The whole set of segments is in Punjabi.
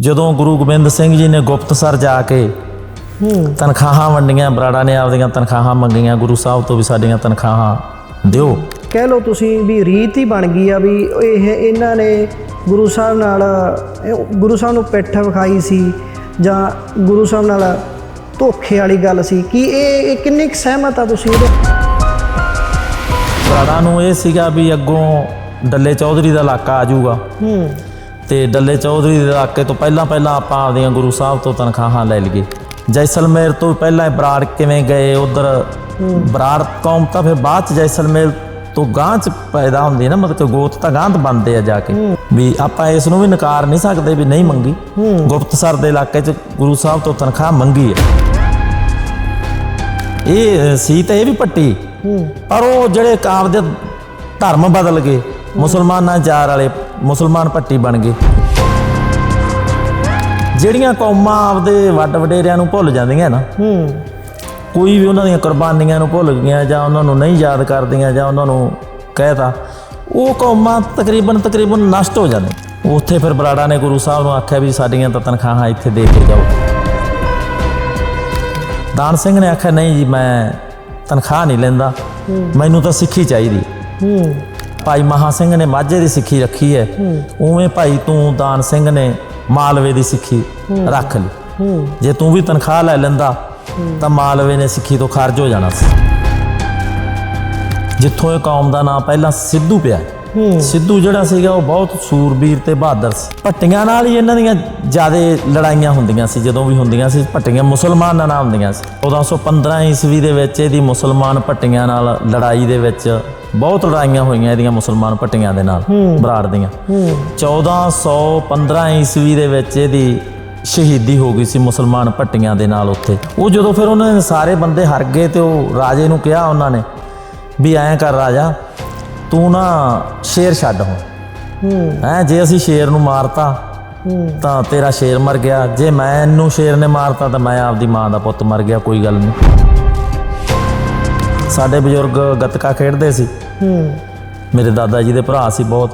ਜਦੋਂ ਗੁਰੂ ਗੋਬਿੰਦ ਸਿੰਘ ਜੀ ਨੇ ਗੁਪਤਸਰ ਜਾ ਕੇ ਤਨਖਾਹਾਂ ਵੰਡੀਆਂ ਬਰਾੜਾ ਨੇ ਆਪਦੀਆਂ ਤਨਖਾਹਾਂ ਮੰਗੀਆਂ ਗੁਰੂ ਸਾਹਿਬ ਤੋਂ ਵੀ ਸਾਡੀਆਂ ਤਨਖਾਹਾਂ ਦਿਓ। ਕਹਿ ਲਓ ਤੁਸੀਂ ਵੀ ਰੀਤ ਹੀ ਬਣ ਗਈ ਆ ਵੀ ਇਹ ਇਹਨਾਂ ਨੇ ਗੁਰੂ ਸਾਹਿਬ ਨਾਲ ਗੁਰੂ ਸਾਹਿਬ ਨੂੰ ਪਿੱਠ ਵਿਖਾਈ ਸੀ ਜਾਂ ਗੁਰੂ ਸਾਹਿਬ ਨਾਲ ਧੋਖੇ ਵਾਲੀ ਗੱਲ ਸੀ। ਕਿ ਇਹ ਕਿੰਨੀ ਸਹਿਮਤ ਆ ਤੁਸੀਂ ਇਹਦੇ? ਬਰਾੜਾ ਨੂੰ ਇਹ ਸੀਗਾ ਵੀ ਅੱਗੋਂ ਡੱਲੇ ਚੌਧਰੀ ਦਾ ਇਲਾਕਾ ਆ ਜਾਊਗਾ। ਹੂੰ। ਤੇ ਡੱਲੇ ਚੌਧਰੀ ਦੇ ਇਲਾਕੇ ਤੋਂ ਪਹਿਲਾਂ ਪਹਿਲਾਂ ਆਪਾਂ ਆਪਦੀਆਂ ਗੁਰੂ ਸਾਹਿਬ ਤੋਂ ਤਨਖਾਹਾਂ ਲੈ ਲਈਏ। ਜੈਸਲਮੇਰ ਤੋਂ ਪਹਿਲਾਂ ਬਰਾੜ ਕਿਵੇਂ ਗਏ, ਉਧਰ ਬਰਾੜ ਕੌਮ ਤਾਂ ਫਿਰ ਬਾਅਦ ਚ ਜੈਸਲਮੇਰ ਤੋਂ ਗਾਂਹ ਚ ਪੈਦਾ ਹੁੰਦੀ ਹੈ ਨਾ, ਮਤਲਬ ਗੋਤ ਤਾਂ ਗਾਂਹ ਤੋਂ ਬਣਦੇ ਆ ਜਾ ਕੇ। ਵੀ ਆਪਾਂ ਇਸ ਨੂੰ ਵੀ ਨਕਾਰ ਨਹੀਂ ਸਕਦੇ ਵੀ ਨਹੀਂ ਮੰਗੀ। ਗੁਪਤਸਰ ਦੇ ਇਲਾਕੇ ਚ ਗੁਰੂ ਸਾਹਿਬ ਤੋਂ ਤਨਖਾਹ ਮੰਗੀ ਹੈ। ਇਹ ਸੀ ਤਾਂ ਇਹ ਵੀ ਪੱਟੀ, ਪਰ ਉਹ ਜਿਹੜੇ ਕਾਬ ਦੇ ਧਰਮ ਬਦਲ ਗਏ ਮੁਸਲਮਾਨਾਂ ਚਾਰ ਵਾਲੇ ਮੁਸਲਮਾਨ ਪੱਟੀ ਬਣ ਗਏ। ਜਿਹੜੀਆਂ ਕੌਮਾਂ ਆਪਦੇ ਵੱਡ ਵਡੇਰਿਆਂ ਨੂੰ ਭੁੱਲ ਜਾਂਦੀਆਂ ਨਾ ਹੂੰ। ਕੋਈ ਵੀ ਉਹਨਾਂ ਦੀਆਂ ਕੁਰਬਾਨੀਆਂ ਨੂੰ ਭੁੱਲ ਗਈਆਂ ਜਾਂ ਉਹਨਾਂ ਨੂੰ ਨਹੀਂ ਯਾਦ ਕਰਦੀਆਂ ਜਾਂ ਉਹਨਾਂ ਨੂੰ ਕਹਿਤਾ ਉਹ ਕੌਮਾਂ ਤਕਰੀਬਨ ਤਕਰੀਬਨ ਨਸ਼ਟ ਹੋ ਜਾਂਦੀਆਂ। ਉੱਥੇ ਫਿਰ ਬਰਾੜਾ ਨੇ ਗੁਰੂ ਸਾਹਿਬ ਨੂੰ ਆਖਿਆ ਵੀ ਸਾਡੀਆਂ ਤਾਂ ਤਨਖਾਹਾਂ ਇੱਥੇ ਦੇ ਕੇ ਜਾਓ। ਦਾਨ ਸਿੰਘ ਨੇ ਆਖਿਆ ਨਹੀਂ ਜੀ ਮੈਂ ਤਨਖਾਹ ਨਹੀਂ ਲੈਂਦਾ। ਮੈਨੂੰ ਤਾਂ ਸਿੱਖੀ ਚਾਹੀਦੀ। ਹੂੰ। ਭਾਈ ਮਹਾ ਸਿੰਘ ਨੇ ਮਾਝੇ ਦੀ ਸਿੱਖੀ ਰੱਖੀ ਹੈ। ਉਵੇਂ ਭਾਈ ਤੂੰ ਦਾਨ ਸਿੰਘ ਨੇ ਮਾਲਵੇ ਦੀ ਸਿੱਖੀ ਰੱਖ ਲਈ। ਜੇ ਤੂੰ ਵੀ ਤਨਖਾਹ ਲੈ ਲੈਂਦਾ, ਤਾਂ ਮਾਲਵੇ ਨੇ ਸਿੱਖੀ ਤੋਂ ਖਾਰਜ ਹੋ ਜਾਣਾ ਸੀ। ਜਿੱਥੋਂ ਇਹ ਕੌਮ ਦਾ ਨਾਮ ਪਹਿਲਾਂ ਸਿੱਧੂ ਪਿਆ। ਸਿੱਧੂ ਜਿਹੜਾ ਸੀਗਾ, ਉਹ ਬਹੁਤ ਸੂਰਬੀਰ ਤੇ ਬਹਾਦਰ ਸੀ। ਭੱਟੀਆਂ ਨਾਲ ਹੀ ਇਹਨਾਂ ਦੀਆਂ ਜ਼ਿਆਦਾ ਲੜਾਈਆਂ ਹੁੰਦੀਆਂ ਸੀ, ਜਦੋਂ ਵੀ ਹੁੰਦੀਆਂ ਸੀ, ਭੱਟੀਆਂ ਮੁਸਲਮਾਨਾਂ ਨਾਲ ਹੁੰਦੀਆਂ ਸੀ। 1415 ਈਸਵੀ ਦੇ ਵਿੱਚ ਇਹਦੀ ਮੁਸਲਮਾਨ ਭੱਟੀਆਂ ਨਾਲ ਲੜਾਈ ਦੇ ਵਿੱਚ ਬਹੁਤ ਲੜਾਈਆਂ ਹੋਈਆਂ ਇਹਦੀਆਂ ਮੁਸਲਮਾਨ ਭੱਟੀਆਂ ਦੇ ਨਾਲ ਬਰਾੜ ਦੀਆਂ। 1415 ਈਸਵੀ ਦੇ ਵਿੱਚ ਇਹਦੀ ਸ਼ਹੀਦੀ ਹੋ ਗਈ ਸੀ ਮੁਸਲਮਾਨ ਭੱਟੀਆਂ ਦੇ ਨਾਲ ਉੱਥੇ। ਉਹ ਜਦੋਂ ਫਿਰ ਉਹਨਾਂ ਨੇ ਸਾਰੇ ਬੰਦੇ ਹਾਰ ਗਏ ਤੇ ਉਹ ਰਾਜੇ ਨੂੰ ਕਿਹਾ ਉਹਨਾਂ ਨੇ ਵੀ ਐਂ ਕਰ ਰਾਜਾ ਤੂੰ ਨਾ ਸ਼ੇਰ ਛੱਡ ਹੁਣ। ਹੂੰ। ਹੈਂ ਜੇ ਅਸੀਂ ਸ਼ੇਰ ਨੂੰ ਮਾਰਤਾ ਤਾਂ ਤੇਰਾ ਸ਼ੇਰ ਮਰ ਗਿਆ। ਜੇ ਮੈਨੂੰ ਸ਼ੇਰ ਨੇ ਮਾਰਤਾ ਤਾਂ ਮੈਂ ਆਪਦੀ ਮਾਂ ਦਾ ਪੁੱਤ ਮਰ ਗਿਆ ਕੋਈ ਗੱਲ ਨਹੀਂ। ਸਾਡੇ ਬਜ਼ੁਰਗ ਗੱਤਕਾ ਖੇਡਦੇ ਸੀ। ਹੂੰ। ਮੇਰੇ ਦਾਦਾ ਜੀ ਦੇ ਭਰਾ ਸੀ ਬਹੁਤ।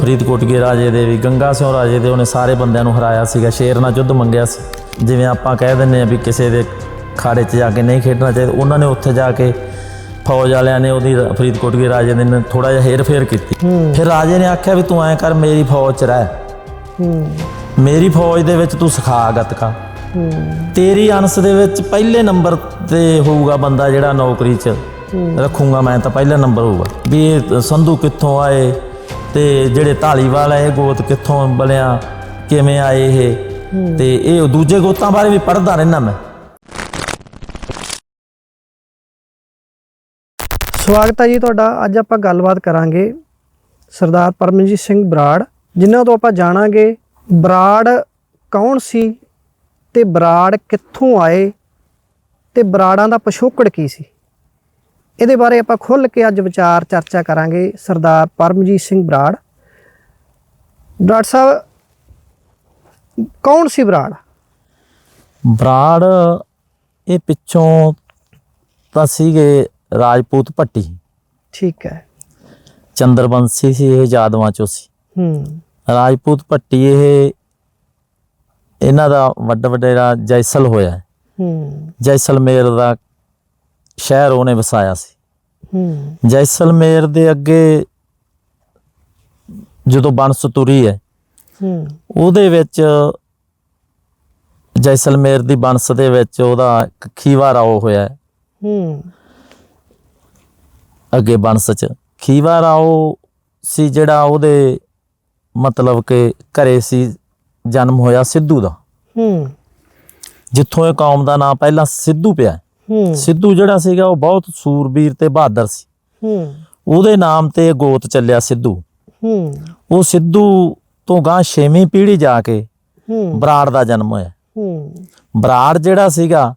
ਫਰੀਦਕੋਟਗੇ ਰਾਜੇ ਦੇ ਵੀ ਗੰਗਾ ਸਿੰਘ ਰਾਜੇ ਦੇ ਉਹਨੇ ਸਾਰੇ ਬੰਦਿਆਂ ਨੂੰ ਹਰਾਇਆ ਸੀਗਾ ਸ਼ੇਰ ਨਾਲ ਯੁੱਧ ਮੰਗਿਆ ਸੀ। ਜਿਵੇਂ ਆਪਾਂ ਕਹਿ ਦਿੰਨੇ ਆ ਵੀ ਕਿਸੇ ਦੇ ਖਾੜੇ 'ਚ ਜਾ ਕੇ ਨਹੀਂ ਖੇਡਣਾ ਚਾਹੀਦਾ ਉਹਨਾਂ ਨੇ ਉੱਥੇ ਜਾ ਕੇ ਫੌਜ ਵਾਲਿਆਂ ਨੇ ਉਹਦੀ ਫਰੀਦਕੋਟਗੇ ਰਾਜੇ ਦੇ ਨੇ ਥੋੜਾ ਜਿਹਾ ਹੇਰ ਫੇਰ ਕੀਤੀ ਫਿਰ ਰਾਜੇ ਨੇ ਆਖਿਆ ਵੀ ਤੂੰ ਐਂ ਕਰ ਮੇਰੀ ਫੌਜ 'ਚ ਰਹਿ। ਮੇਰੀ ਫੌਜ ਦੇ ਵਿੱਚ ਤੂੰ ਸਿਖਾ ਗੱਤਕਾ। ਤੇਰੀ ਅੰਸ ਦੇ ਵਿੱਚ ਪਹਿਲੇ ਨੰਬਰ ਤੇ ਹੋਊਗਾ ਬੰਦਾ ਜਿਹੜਾ ਨੌਕਰੀ 'ਚ। ਰੱਖੂਗਾ ਮੈਂ ਤਾਂ ਪਹਿਲਾ ਨੰਬਰ ਹੋਊਗਾ। ਵੀ ਇਹ ਸੰਧੂ ਕਿੱਥੋਂ ਆਏ ਤੇ ਜਿਹੜੇ ਢਾਲੀਵਾਲ ਹੈ ਇਹ ਗੋਤ ਕਿੱਥੋਂ ਬਲਿਆ ਕਿਵੇਂ ਆਏ ਇਹ? ਤੇ ਇਹ ਦੂਜੇ ਗੋਤਾਂ ਬਾਰੇ ਵੀ ਪੜ੍ਹਦਾ ਰਹਿਣਾ ਮੈਂ। ਸਵਾਗਤ ਹੈ ਜੀ ਤੁਹਾਡਾ। ਅੱਜ ਆਪਾਂ ਗੱਲਬਾਤ ਕਰਾਂਗੇ ਸਰਦਾਰ ਪਰਮਜੀਤ ਸਿੰਘ ਬਰਾੜ ਜਿਨ੍ਹਾਂ ਤੋਂ ਆਪਾਂ ਜਾਣਾਂਗੇ ਬਰਾੜ ਕੌਣ ਸੀ ਤੇ ਬਰਾੜ ਕਿੱਥੋਂ ਆਏ ਤੇ ਬਰਾੜਾਂ ਦਾ ਪਿਛੋਕੜ ਕੀ ਸੀ। ਇਹਦੇ ਬਾਰੇ ਆਪਾਂ ਖੁੱਲ੍ਹ ਕੇ ਅੱਜ ਵਿਚਾਰ ਚਰਚਾ ਕਰਾਂਗੇ ਸਰਦਾਰ ਪਰਮਜੀਤ ਸਿੰਘ ਬਰਾੜ। ਬਰਾੜ ਸਾਹਿਬ ਕੌਣ ਸੀ ਬਰਾੜ? ਬਰਾੜ ਇਹ ਪਿੱਛੋਂ ਤਾਂ ਸੀਗੇ ਰਾਜਪੂਤ ਭੱਟੀ। ਠੀਕ ਹੈ। ਚੰਦਰਬੰਸੀ ਸੀ ਇਹ ਜਾਦਵਾਂ ਚੋਂ ਸੀ। ਹੂੰ। ਰਾਜਪੂਤ ਭੱਟੀ ਇਹ ਇਹਨਾਂ ਦਾ ਵੱਡ ਵਡੇਰਾ ਜੈਸਲ ਹੋਇਆ। ਹੈ। ਹੂੰ। ਜੈਸਲਮੇਰ ਦਾ ਸ਼ਹਿਰ ਉਹਨੇ ਵਸਾਇਆ ਸੀ। ਹੂੰ ਜੈਸਲਮੇਰ ਦੇ ਅੱਗੇ ਜਦੋਂ ਬੰਸ ਤੁਰੀ ਹੈ ਹੂੰ ਉਹਦੇ ਵਿੱਚ ਜੈਸਲਮੇਰ ਦੀ ਬੰਸ ਦੇ ਵਿੱਚ ਉਹਦਾ ਇੱਕ ਖੀਵਾ ਰਾਓ ਹੋਇਆ ਹੈ। ਹੂੰ ਅੱਗੇ ਬੰਸ ਚ। ਖੀਵਾ ਰਾਓ ਸੀ ਜਿਹੜਾ ਉਹਦੇ ਮਤਲਬ ਕਿ ਘਰੇ ਸੀ, ਜਨਮ ਹੋਇਆ ਸਿੱਧੂ ਦਾ। ਹੂੰ ਜਿੱਥੋਂ ਇਹ ਕੌਮ ਦਾ ਨਾਂ ਪਹਿਲਾਂ ਸਿੱਧੂ ਪਿਆ ਹੈ। ਸਿੱਧੂ ਜਿਹੜਾ ਸੀਗਾ ਉਹ ਬਹੁਤ ਸੂਰਬੀਰ ਤੇ ਬਹਾਦਰ ਸੀ। ਹੂੰ। ਉਹਦੇ ਨਾਮ ਤੇ ਗੋਤ ਚੱਲਿਆ ਸਿੱਧੂ। ਹੂੰ। ਉਹ ਸਿੱਧੂ ਤੋਂ ਗਾਂ ਛੇਵੀਂ ਪੀੜ੍ਹੀ ਜਾ ਕੇ ਹੂੰ। ਬਰਾੜ ਦਾ ਜਨਮ ਹੋਇਆ। ਹੂੰ। ਬਰਾੜ ਜਿਹੜਾ ਸੀਗਾ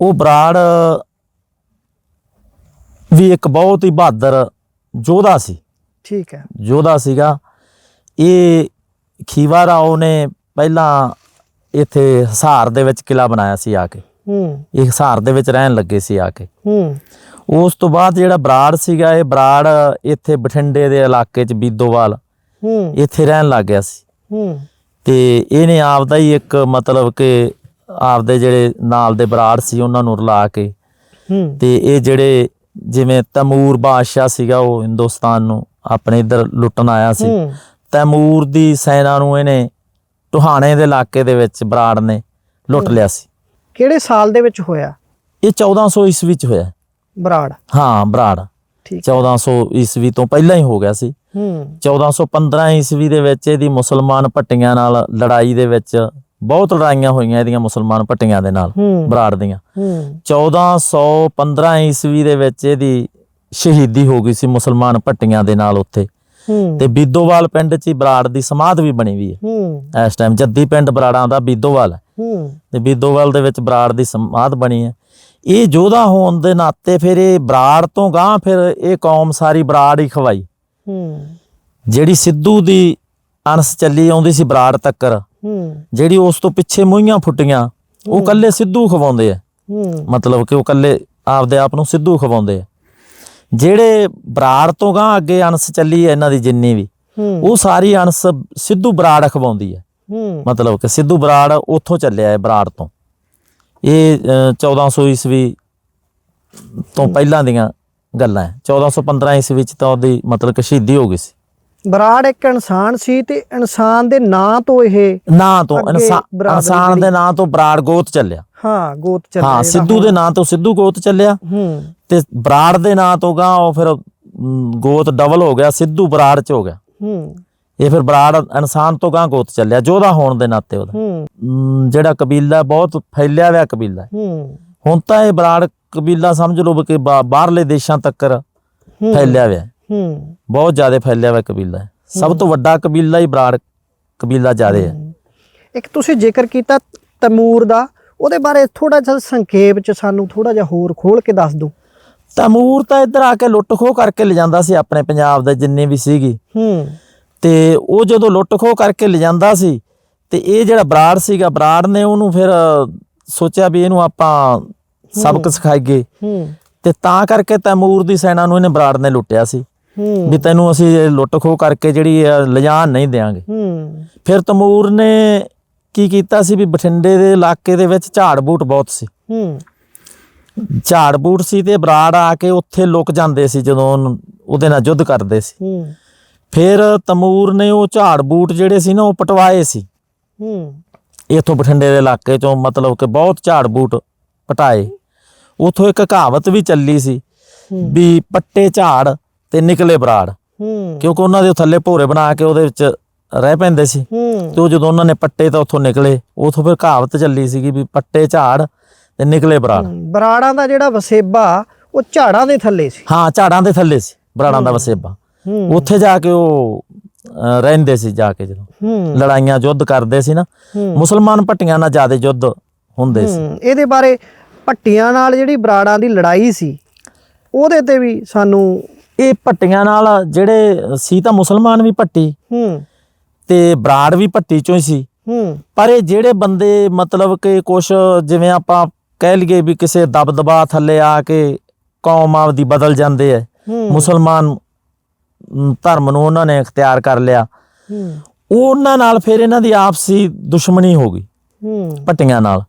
ਉਹ ਬਰਾੜ ਵੀ ਇੱਕ ਬਹੁਤ ਹੀ ਬਹਾਦਰ ਯੋਧਾ ਸੀ। ਠੀਕ ਹੈ। ਯੋਧਾ ਸੀਗਾ। ਇਹ ਖੀਵਾ ਰਾਓ ਨੇ ਪਹਿਲਾਂ ਇੱਥੇ ਹਿਸਾਰ ਦੇ ਵਿੱਚ ਕਿਲਾ ਬਣਾਇਆ ਸੀ ਆ ਕੇ। ਹੂੰ। ਇਹ ਹਿਸਾਰ ਦੇ ਵਿੱਚ ਰਹਿਣ ਲੱਗੇ ਸੀ ਆ ਕੇ। ਹੂੰ। ਉਸ ਤੋਂ ਬਾਅਦ ਜਿਹੜਾ ਬਰਾੜ ਸੀਗਾ ਇਹ ਬਰਾੜ ਇੱਥੇ ਬਠਿੰਡੇ ਦੇ ਇਲਾਕੇ 'ਚ ਬੀਦੋਵਾਲ ਹੂੰ। ਇੱਥੇ ਰਹਿਣ ਲੱਗ ਗਿਆ ਸੀ। ਹੂੰ। ਤੇ ਇਹਨੇ ਆਪਦਾ ਹੀ ਇੱਕ ਮਤਲਬ ਕਿ ਆਪਦੇ ਜਿਹੜੇ ਨਾਲ ਦੇ ਬਰਾੜ ਸੀ ਉਹਨਾਂ ਨੂੰ ਰਲਾ ਕੇ। ਹੂੰ। ਤੇ ਇਹ ਜਿਹੜੇ ਜਿਵੇਂ ਤੈਮੂਰ ਬਾਦਸ਼ਾਹ ਸੀਗਾ ਉਹ ਹਿੰਦੁਸਤਾਨ ਨੂੰ ਆਪਣੇ ਇੱਧਰ ਲੁੱਟਣ ਆਇਆ ਸੀ। ਤੈਮੂਰ ਦੀ ਸੈਨਾ ਨੂੰ ਇਹਨੇ ਟੁਹਾਣੇ ਦੇ ਇਲਾਕੇ ਦੇ ਵਿੱਚ ਬਰਾੜ ਨੇ ਲੁੱਟ ਲਿਆ ਸੀ। ਕਿਹੜੇ ਸਾਲ ਦੇ ਵਿੱਚ ਹੋਇਆ? ਇਹ 1400 ਈਸਵੀ ਚ ਹੋਇਆ। ਬਰਾੜ। ਹਾਂ ਬਰਾੜ। ਠੀਕ 1400 ਈਸਵੀ ਤੋਂ ਪਹਿਲਾਂ ਹੀ ਹੋ ਗਿਆ ਸੀ। ਹੂੰ। 1415 ਈਸਵੀ ਦੇ ਵਿੱਚ ਇਹਦੀ ਮੁਸਲਮਾਨ ਭੱਟੀਆਂ ਨਾਲ ਲੜਾਈ ਦੇ ਵਿੱਚ ਬਹੁਤ ਲੜਾਈਆਂ ਹੋਈਆਂ ਇਹਦੀਆਂ ਮੁਸਲਮਾਨ ਭੱਟੀਆਂ ਦੇ ਨਾਲ ਬਰਾੜ ਦੀਆਂ। ਹੂੰ। 1415 ਈਸਵੀ ਦੇ ਵਿੱਚ ਇਹਦੀ ਸ਼ਹੀਦੀ ਹੋ ਗਈ ਸੀ ਮੁਸਲਮਾਨ ਭੱਟੀਆਂ ਦੇ ਨਾਲ ਉੱਥੇ। ਤੇ ਬੀਦੋਵਾਲ ਪਿੰਡ 'ਚ ਹੀ ਬਰਾੜ ਦੀ ਸਮਾਧ ਵੀ ਬਣੀ ਵੀ ਹੂੰ। ਹੈ। ਇਸ ਟਾਈਮ ਜੱਦੀ ਪਿੰਡ ਬਰਾੜਾਂ ਦਾ ਬੀਦੋਵਾਲ ਹੈ। ਤੇ ਬੀਦੋਵਾਲ ਦੇ ਵਿੱਚ ਬਰਾੜ ਦੀ ਸਮਾਧ ਬਣੀ ਹੈ। ਇਹ ਯੋਧਾ ਹੋਣ ਦੇ ਨਾਤੇ ਫਿਰ ਇਹ ਬਰਾੜ ਤੋਂ ਗਾਂ ਫਿਰ ਇਹ ਕੌਮ ਸਾਰੀ ਬਰਾੜ ਹੀ ਖਵਾਈ। ਹੂੰ। ਜਿਹੜੀ ਸਿੱਧੂ ਦੀ ਅਣਸ ਚੱਲੀ ਆਉਂਦੀ ਸੀ ਬਰਾੜ ਤੱਕਰ ਹੂੰ। ਜਿਹੜੀ ਉਸ ਤੋਂ ਪਿੱਛੇ ਮੂੰਹਾਂ ਫੁੱਟੀਆਂ ਉਹ ਕੱਲੇ ਸਿੱਧੂ ਖਵਾਉਂਦੇ ਆ। ਹੂੰ। ਮਤਲਬ ਕਿ ਉਹ ਕੱਲੇ ਆਪਦੇ ਆਪ ਨੂੰ ਸਿੱਧੂ ਖਵਾਉਂਦੇ ਆ। ਜਿਹੜੇ ਬਰਾੜ ਤੋਂ ਗਾਂ ਅੱਗੇ ਅਣਸ ਚੱਲੀ ਇਹਨਾਂ ਦੀ ਜਿੰਨੀ ਵੀ ਉਹ ਸਾਰੀ ਅਣਸ ਸਿੱਧੂ ਬਰਾੜ ਖਵਾਉਂਦੀ ਹੈ। ਹੂੰ। ਮਤਲਬ ਕਿ ਸਿੱਧੂ ਬਰਾੜ ਉੱਥੋਂ ਚੱਲਿਆ ਹੈ ਬਰਾੜ ਤੋਂ। ਇਹ ਅ, 1400 ਈਸਵੀ ਤੋਂ ਪਹਿਲਾਂ ਦੀਆਂ ਗੱਲਾਂ ਹੈ। 1415 ਈਸਵੀ ਚ ਤਾਂ ਉਹਦੀ ਮਤਲਬ ਕਿ ਸ਼ਹੀਦੀ ਹੋ ਗਈ ਸੀ। ਬਰਾੜ ਇੱਕ ਇਨਸਾਨ ਸੀ ਤੇ ਇਨਸਾਨ ਦੇ ਨਾਂ ਤੋਂ ਇਹ ਨਾਂ ਤੋਂ ਇਨਸਾਨ ਦੇ ਨਾਂ ਤੋਂ ਬਰਾੜ ਗੋਤ ਚੱਲਿਆ। ਹਾਂ ਗੋਤ ਚੱਲਿਆ ਹਾਂ ਸਿੱਧੂ ਦੇ ਨਾਂ ਤੋਂ ਸਿੱਧੂ ਗੋਤ ਚੱਲਿਆ। ਹੂੰ। ਤੇ ਬਰਾੜ ਦੇ ਨਾਂ ਤੋਂ ਗਾਂ ਉਹ ਫਿਰ ਗੋਤ ਡਬਲ ਹੋ ਗਿਆ ਸਿੱਧੂ ਬਰਾੜ ਚ ਹੋ ਗਿਆ। ਹੂੰ। ਇਹ ਫਿਰ ਬਰਾੜ ਇਨਸਾਨ ਤੋਂ ਗਾਂ ਗੋਤ ਚੱਲਿਆ ਜੋਧਾ ਹੋਣ ਦੇ ਨਾਤੇ ਉਹਦਾ। ਜਿਹੜਾ ਕਬੀਲਾ ਬਹੁਤ ਫੈਲਿਆ ਹੋਇਆ ਕਬੀਲਾ। ਹੁਣ ਤਾਂ ਇਹ ਬਰਾੜ ਕਬੀਲਾ ਸਮਝ ਲਓ ਕਿ ਬਾਹਰਲੇ ਦੇਸ਼ਾਂ ਤੱਕ ਫੈਲਿਆ ਹੋਇਆ। ਬਹੁਤ ਜ਼ਿਆਦਾ ਫੈਲਿਆ ਹੋਇਆ ਕਬੀਲਾ। ਸਭ ਤੋਂ ਵੱਡਾ ਕਬੀਲਾ ਹੀ ਬਰਾੜ ਕਬੀਲਾ ਜ਼ਿਆਦਾ ਹੈ। ਇੱਕ ਤੁਸੀਂ ਜ਼ਿਕਰ ਕੀਤਾ ਤਮੂਰ ਦਾ ਉਹਦੇ ਬਾਰੇ ਥੋੜਾ ਜਿਹਾ ਸੰਖੇਪ ਚ ਸਾਨੂੰ ਥੋੜਾ ਜਿਹਾ ਹੋਰ ਖੋਲ ਕੇ ਦੱਸ ਦਿਓ। ਤੈਮੂਰ ਤਾਂ ਇੱਧਰ ਆ ਕੇ ਲੁੱਟ ਖੋਹ ਕਰਕੇ ਲਿਜਾਂਦਾ ਸੀ ਆਪਣੇ ਪੰਜਾਬ ਦੇ ਜਿੰਨੇ ਵੀ ਸੀਗੀ। ਹੂੰ। ਤੇ ਉਹ ਜਦੋਂ ਲੁੱਟ ਖੋਹ ਕਰਕੇ ਲਿਜਾਂਦਾ ਸੀ ਤੇ ਇਹ ਜਿਹੜਾ ਬਰਾੜ ਸੀਗਾ ਬਰਾੜ ਨੇ ਉਹਨੂੰ ਫਿਰ ਸੋਚਿਆ ਵੀ ਇਹਨੂੰ ਆਪਾਂ ਸਬਕ ਸਿਖਾਈਏ। ਹੂੰ। ਤੇ ਤਾਂ ਕਰਕੇ ਤੈਮੂਰ ਦੀ ਸੈਨਾ ਨੂੰ ਇਹਨੇ ਬਰਾੜ ਨੇ ਲੁੱਟਿਆ ਸੀ। ਹੂੰ। ਵੀ ਤੈਨੂੰ ਅਸੀਂ ਲੁੱਟ ਖੋਹ ਕਰਕੇ ਜਿਹੜੀ ਲਿਜਾਣ ਨਹੀਂ ਦੇਾਂਗੇ ਹੂੰ। ਫਿਰ ਤੈਮੂਰ ਨੇ ਕੀ ਕੀਤਾ ਸੀ ਵੀ ਬਠਿੰਡੇ ਦੇ ਇਲਾਕੇ ਦੇ ਵਿੱਚ ਝਾੜ ਬੂਟ ਬਹੁਤ ਸੀ। ਹੂੰ। ਝਾੜ ਬੂਟ ਸੀ ਤੇ ਬਰਾੜ ਆ ਕੇ ਉੱਥੇ ਲੁਕ ਜਾਂਦੇ ਸੀ ਜਦੋਂ ਉਹਦੇ ਨਾਲ ਯੁੱਧ ਕਰਦੇ ਸੀ। ਹੂੰ। ਫਿਰ ਤਮੂਰ ਨੇ ਉਹ ਝਾੜ ਬੂਟ ਜਿਹੜੇ ਸੀ ਨਾ ਉਹ ਪਟਵਾਏ ਸੀ। ਹੂੰ। ਇਥੋਂ ਬਠਿੰਡੇ ਦੇ ਇਲਾਕੇ ਚੋਂ ਮਤਲਬ ਕਿ ਬਹੁਤ ਝਾੜ ਬੂਟ ਪਟਾਏ। ਉਥੋਂ ਇੱਕ ਕਹਾਵਤ ਵੀ ਚੱਲੀ ਸੀ ਵੀ ਪੱਟੇ ਝਾੜ ਤੇ ਨਿਕਲੇ ਬਰਾੜ। ਹੂੰ। ਕਿਉਂਕਿ ਉਹਨਾਂ ਦੇ ਥੱਲੇ ਭੋਰੇ ਬਣਾ ਕੇ ਉਹਦੇ ਵਿੱਚ ਰਹਿ ਪੈਂਦੇ ਸੀ। ਤੇ ਉਹ ਜਦੋਂ ਉਹਨਾਂ ਨੇ ਪੱਟੇ ਤਾਂ ਉਥੋਂ ਨਿਕਲੇ ਉਥੋਂ ਫਿਰ ਕਹਾਵਤ ਚੱਲੀ ਸੀਗੀ ਵੀ ਪੱਟੇ ਝਾੜ ਤੇ ਨਿਕਲੇ ਬਰਾੜ। ਬਰਾੜਾਂ ਦਾ ਜਿਹੜਾ ਵਸੇਬਾ ਉਹ ਝਾੜਾਂ ਦੇ ਥੱਲੇ ਸੀ। ਹਾਂ ਝਾੜਾਂ ਦੇ ਥੱਲੇ ਸੀ ਬਰਾੜਾਂ ਦਾ ਵਸੇਬਾ। ਉੱਥੇ ਜਾ ਕੇ ਉਹ ਰਹਿੰਦੇ ਸੀ ਜਾ ਕੇ ਜਦੋਂ। ਲੜਾਈਆਂ ਯੁੱਧ ਕਰਦੇ ਸੀ ਨਾ। ਮੁਸਲਮਾਨ ਭੱਟੀਆਂ ਨਾਲ ਜ਼ਿਆਦਾ ਯੁੱਧ ਹੁੰਦੇ ਸੀ। ਇਹਦੇ ਬਾਰੇ ਪੱਟੀਆਂ ਨਾਲ ਜਿਹੜੀ ਬਰਾੜਾਂ ਦੀ ਲੜਾਈ ਸੀ ਉਹਦੇ ਤੇ ਵੀ ਸਾਨੂੰ ਇਹ ਭੱਟੀਆਂ ਨਾਲ ਜਿਹੜੇ ਸੀ ਤਾਂ ਮੁਸਲਮਾਨ ਵੀ ਹੂੰ। ਤੇ ਬਰਾੜ ਵੀ ਭੱਟੀ ਚੋਂ ਹੀ ਸੀ। ਹੂੰ। ਪਰ ਇਹ ਜਿਹੜੇ ਬੰਦੇ ਮਤਲਬ ਕਿ ਕੁਛ ਜਿਵੇਂ ਆਪਾਂ ਕਹਿ ਲਈਏ ਵੀ ਕਿਸੇ ਦਬਦਬਾ ਥੱਲੇ ਆ ਕੇ ਕੌਮ ਆਪਦੀ ਬਦਲ ਜਾਂਦੇ ਐ ਹੂੰ। ਮੁਸਲਮਾਨ ਧਰਮ ਨੂੰ ਉਹਨਾਂ ਨੇ ਇਖਤਿਆਰ ਕਰ ਲਿਆ। ਹੂੰ। ਉਹਨਾਂ ਨਾਲ ਫਿਰ ਇਹਨਾਂ ਦੀ ਆਪਸੀ ਦੁਸ਼ਮਣੀ ਹੋ ਗਈ। ਹੂੰ। ਭੱਟੀਆਂ ਨਾਲ।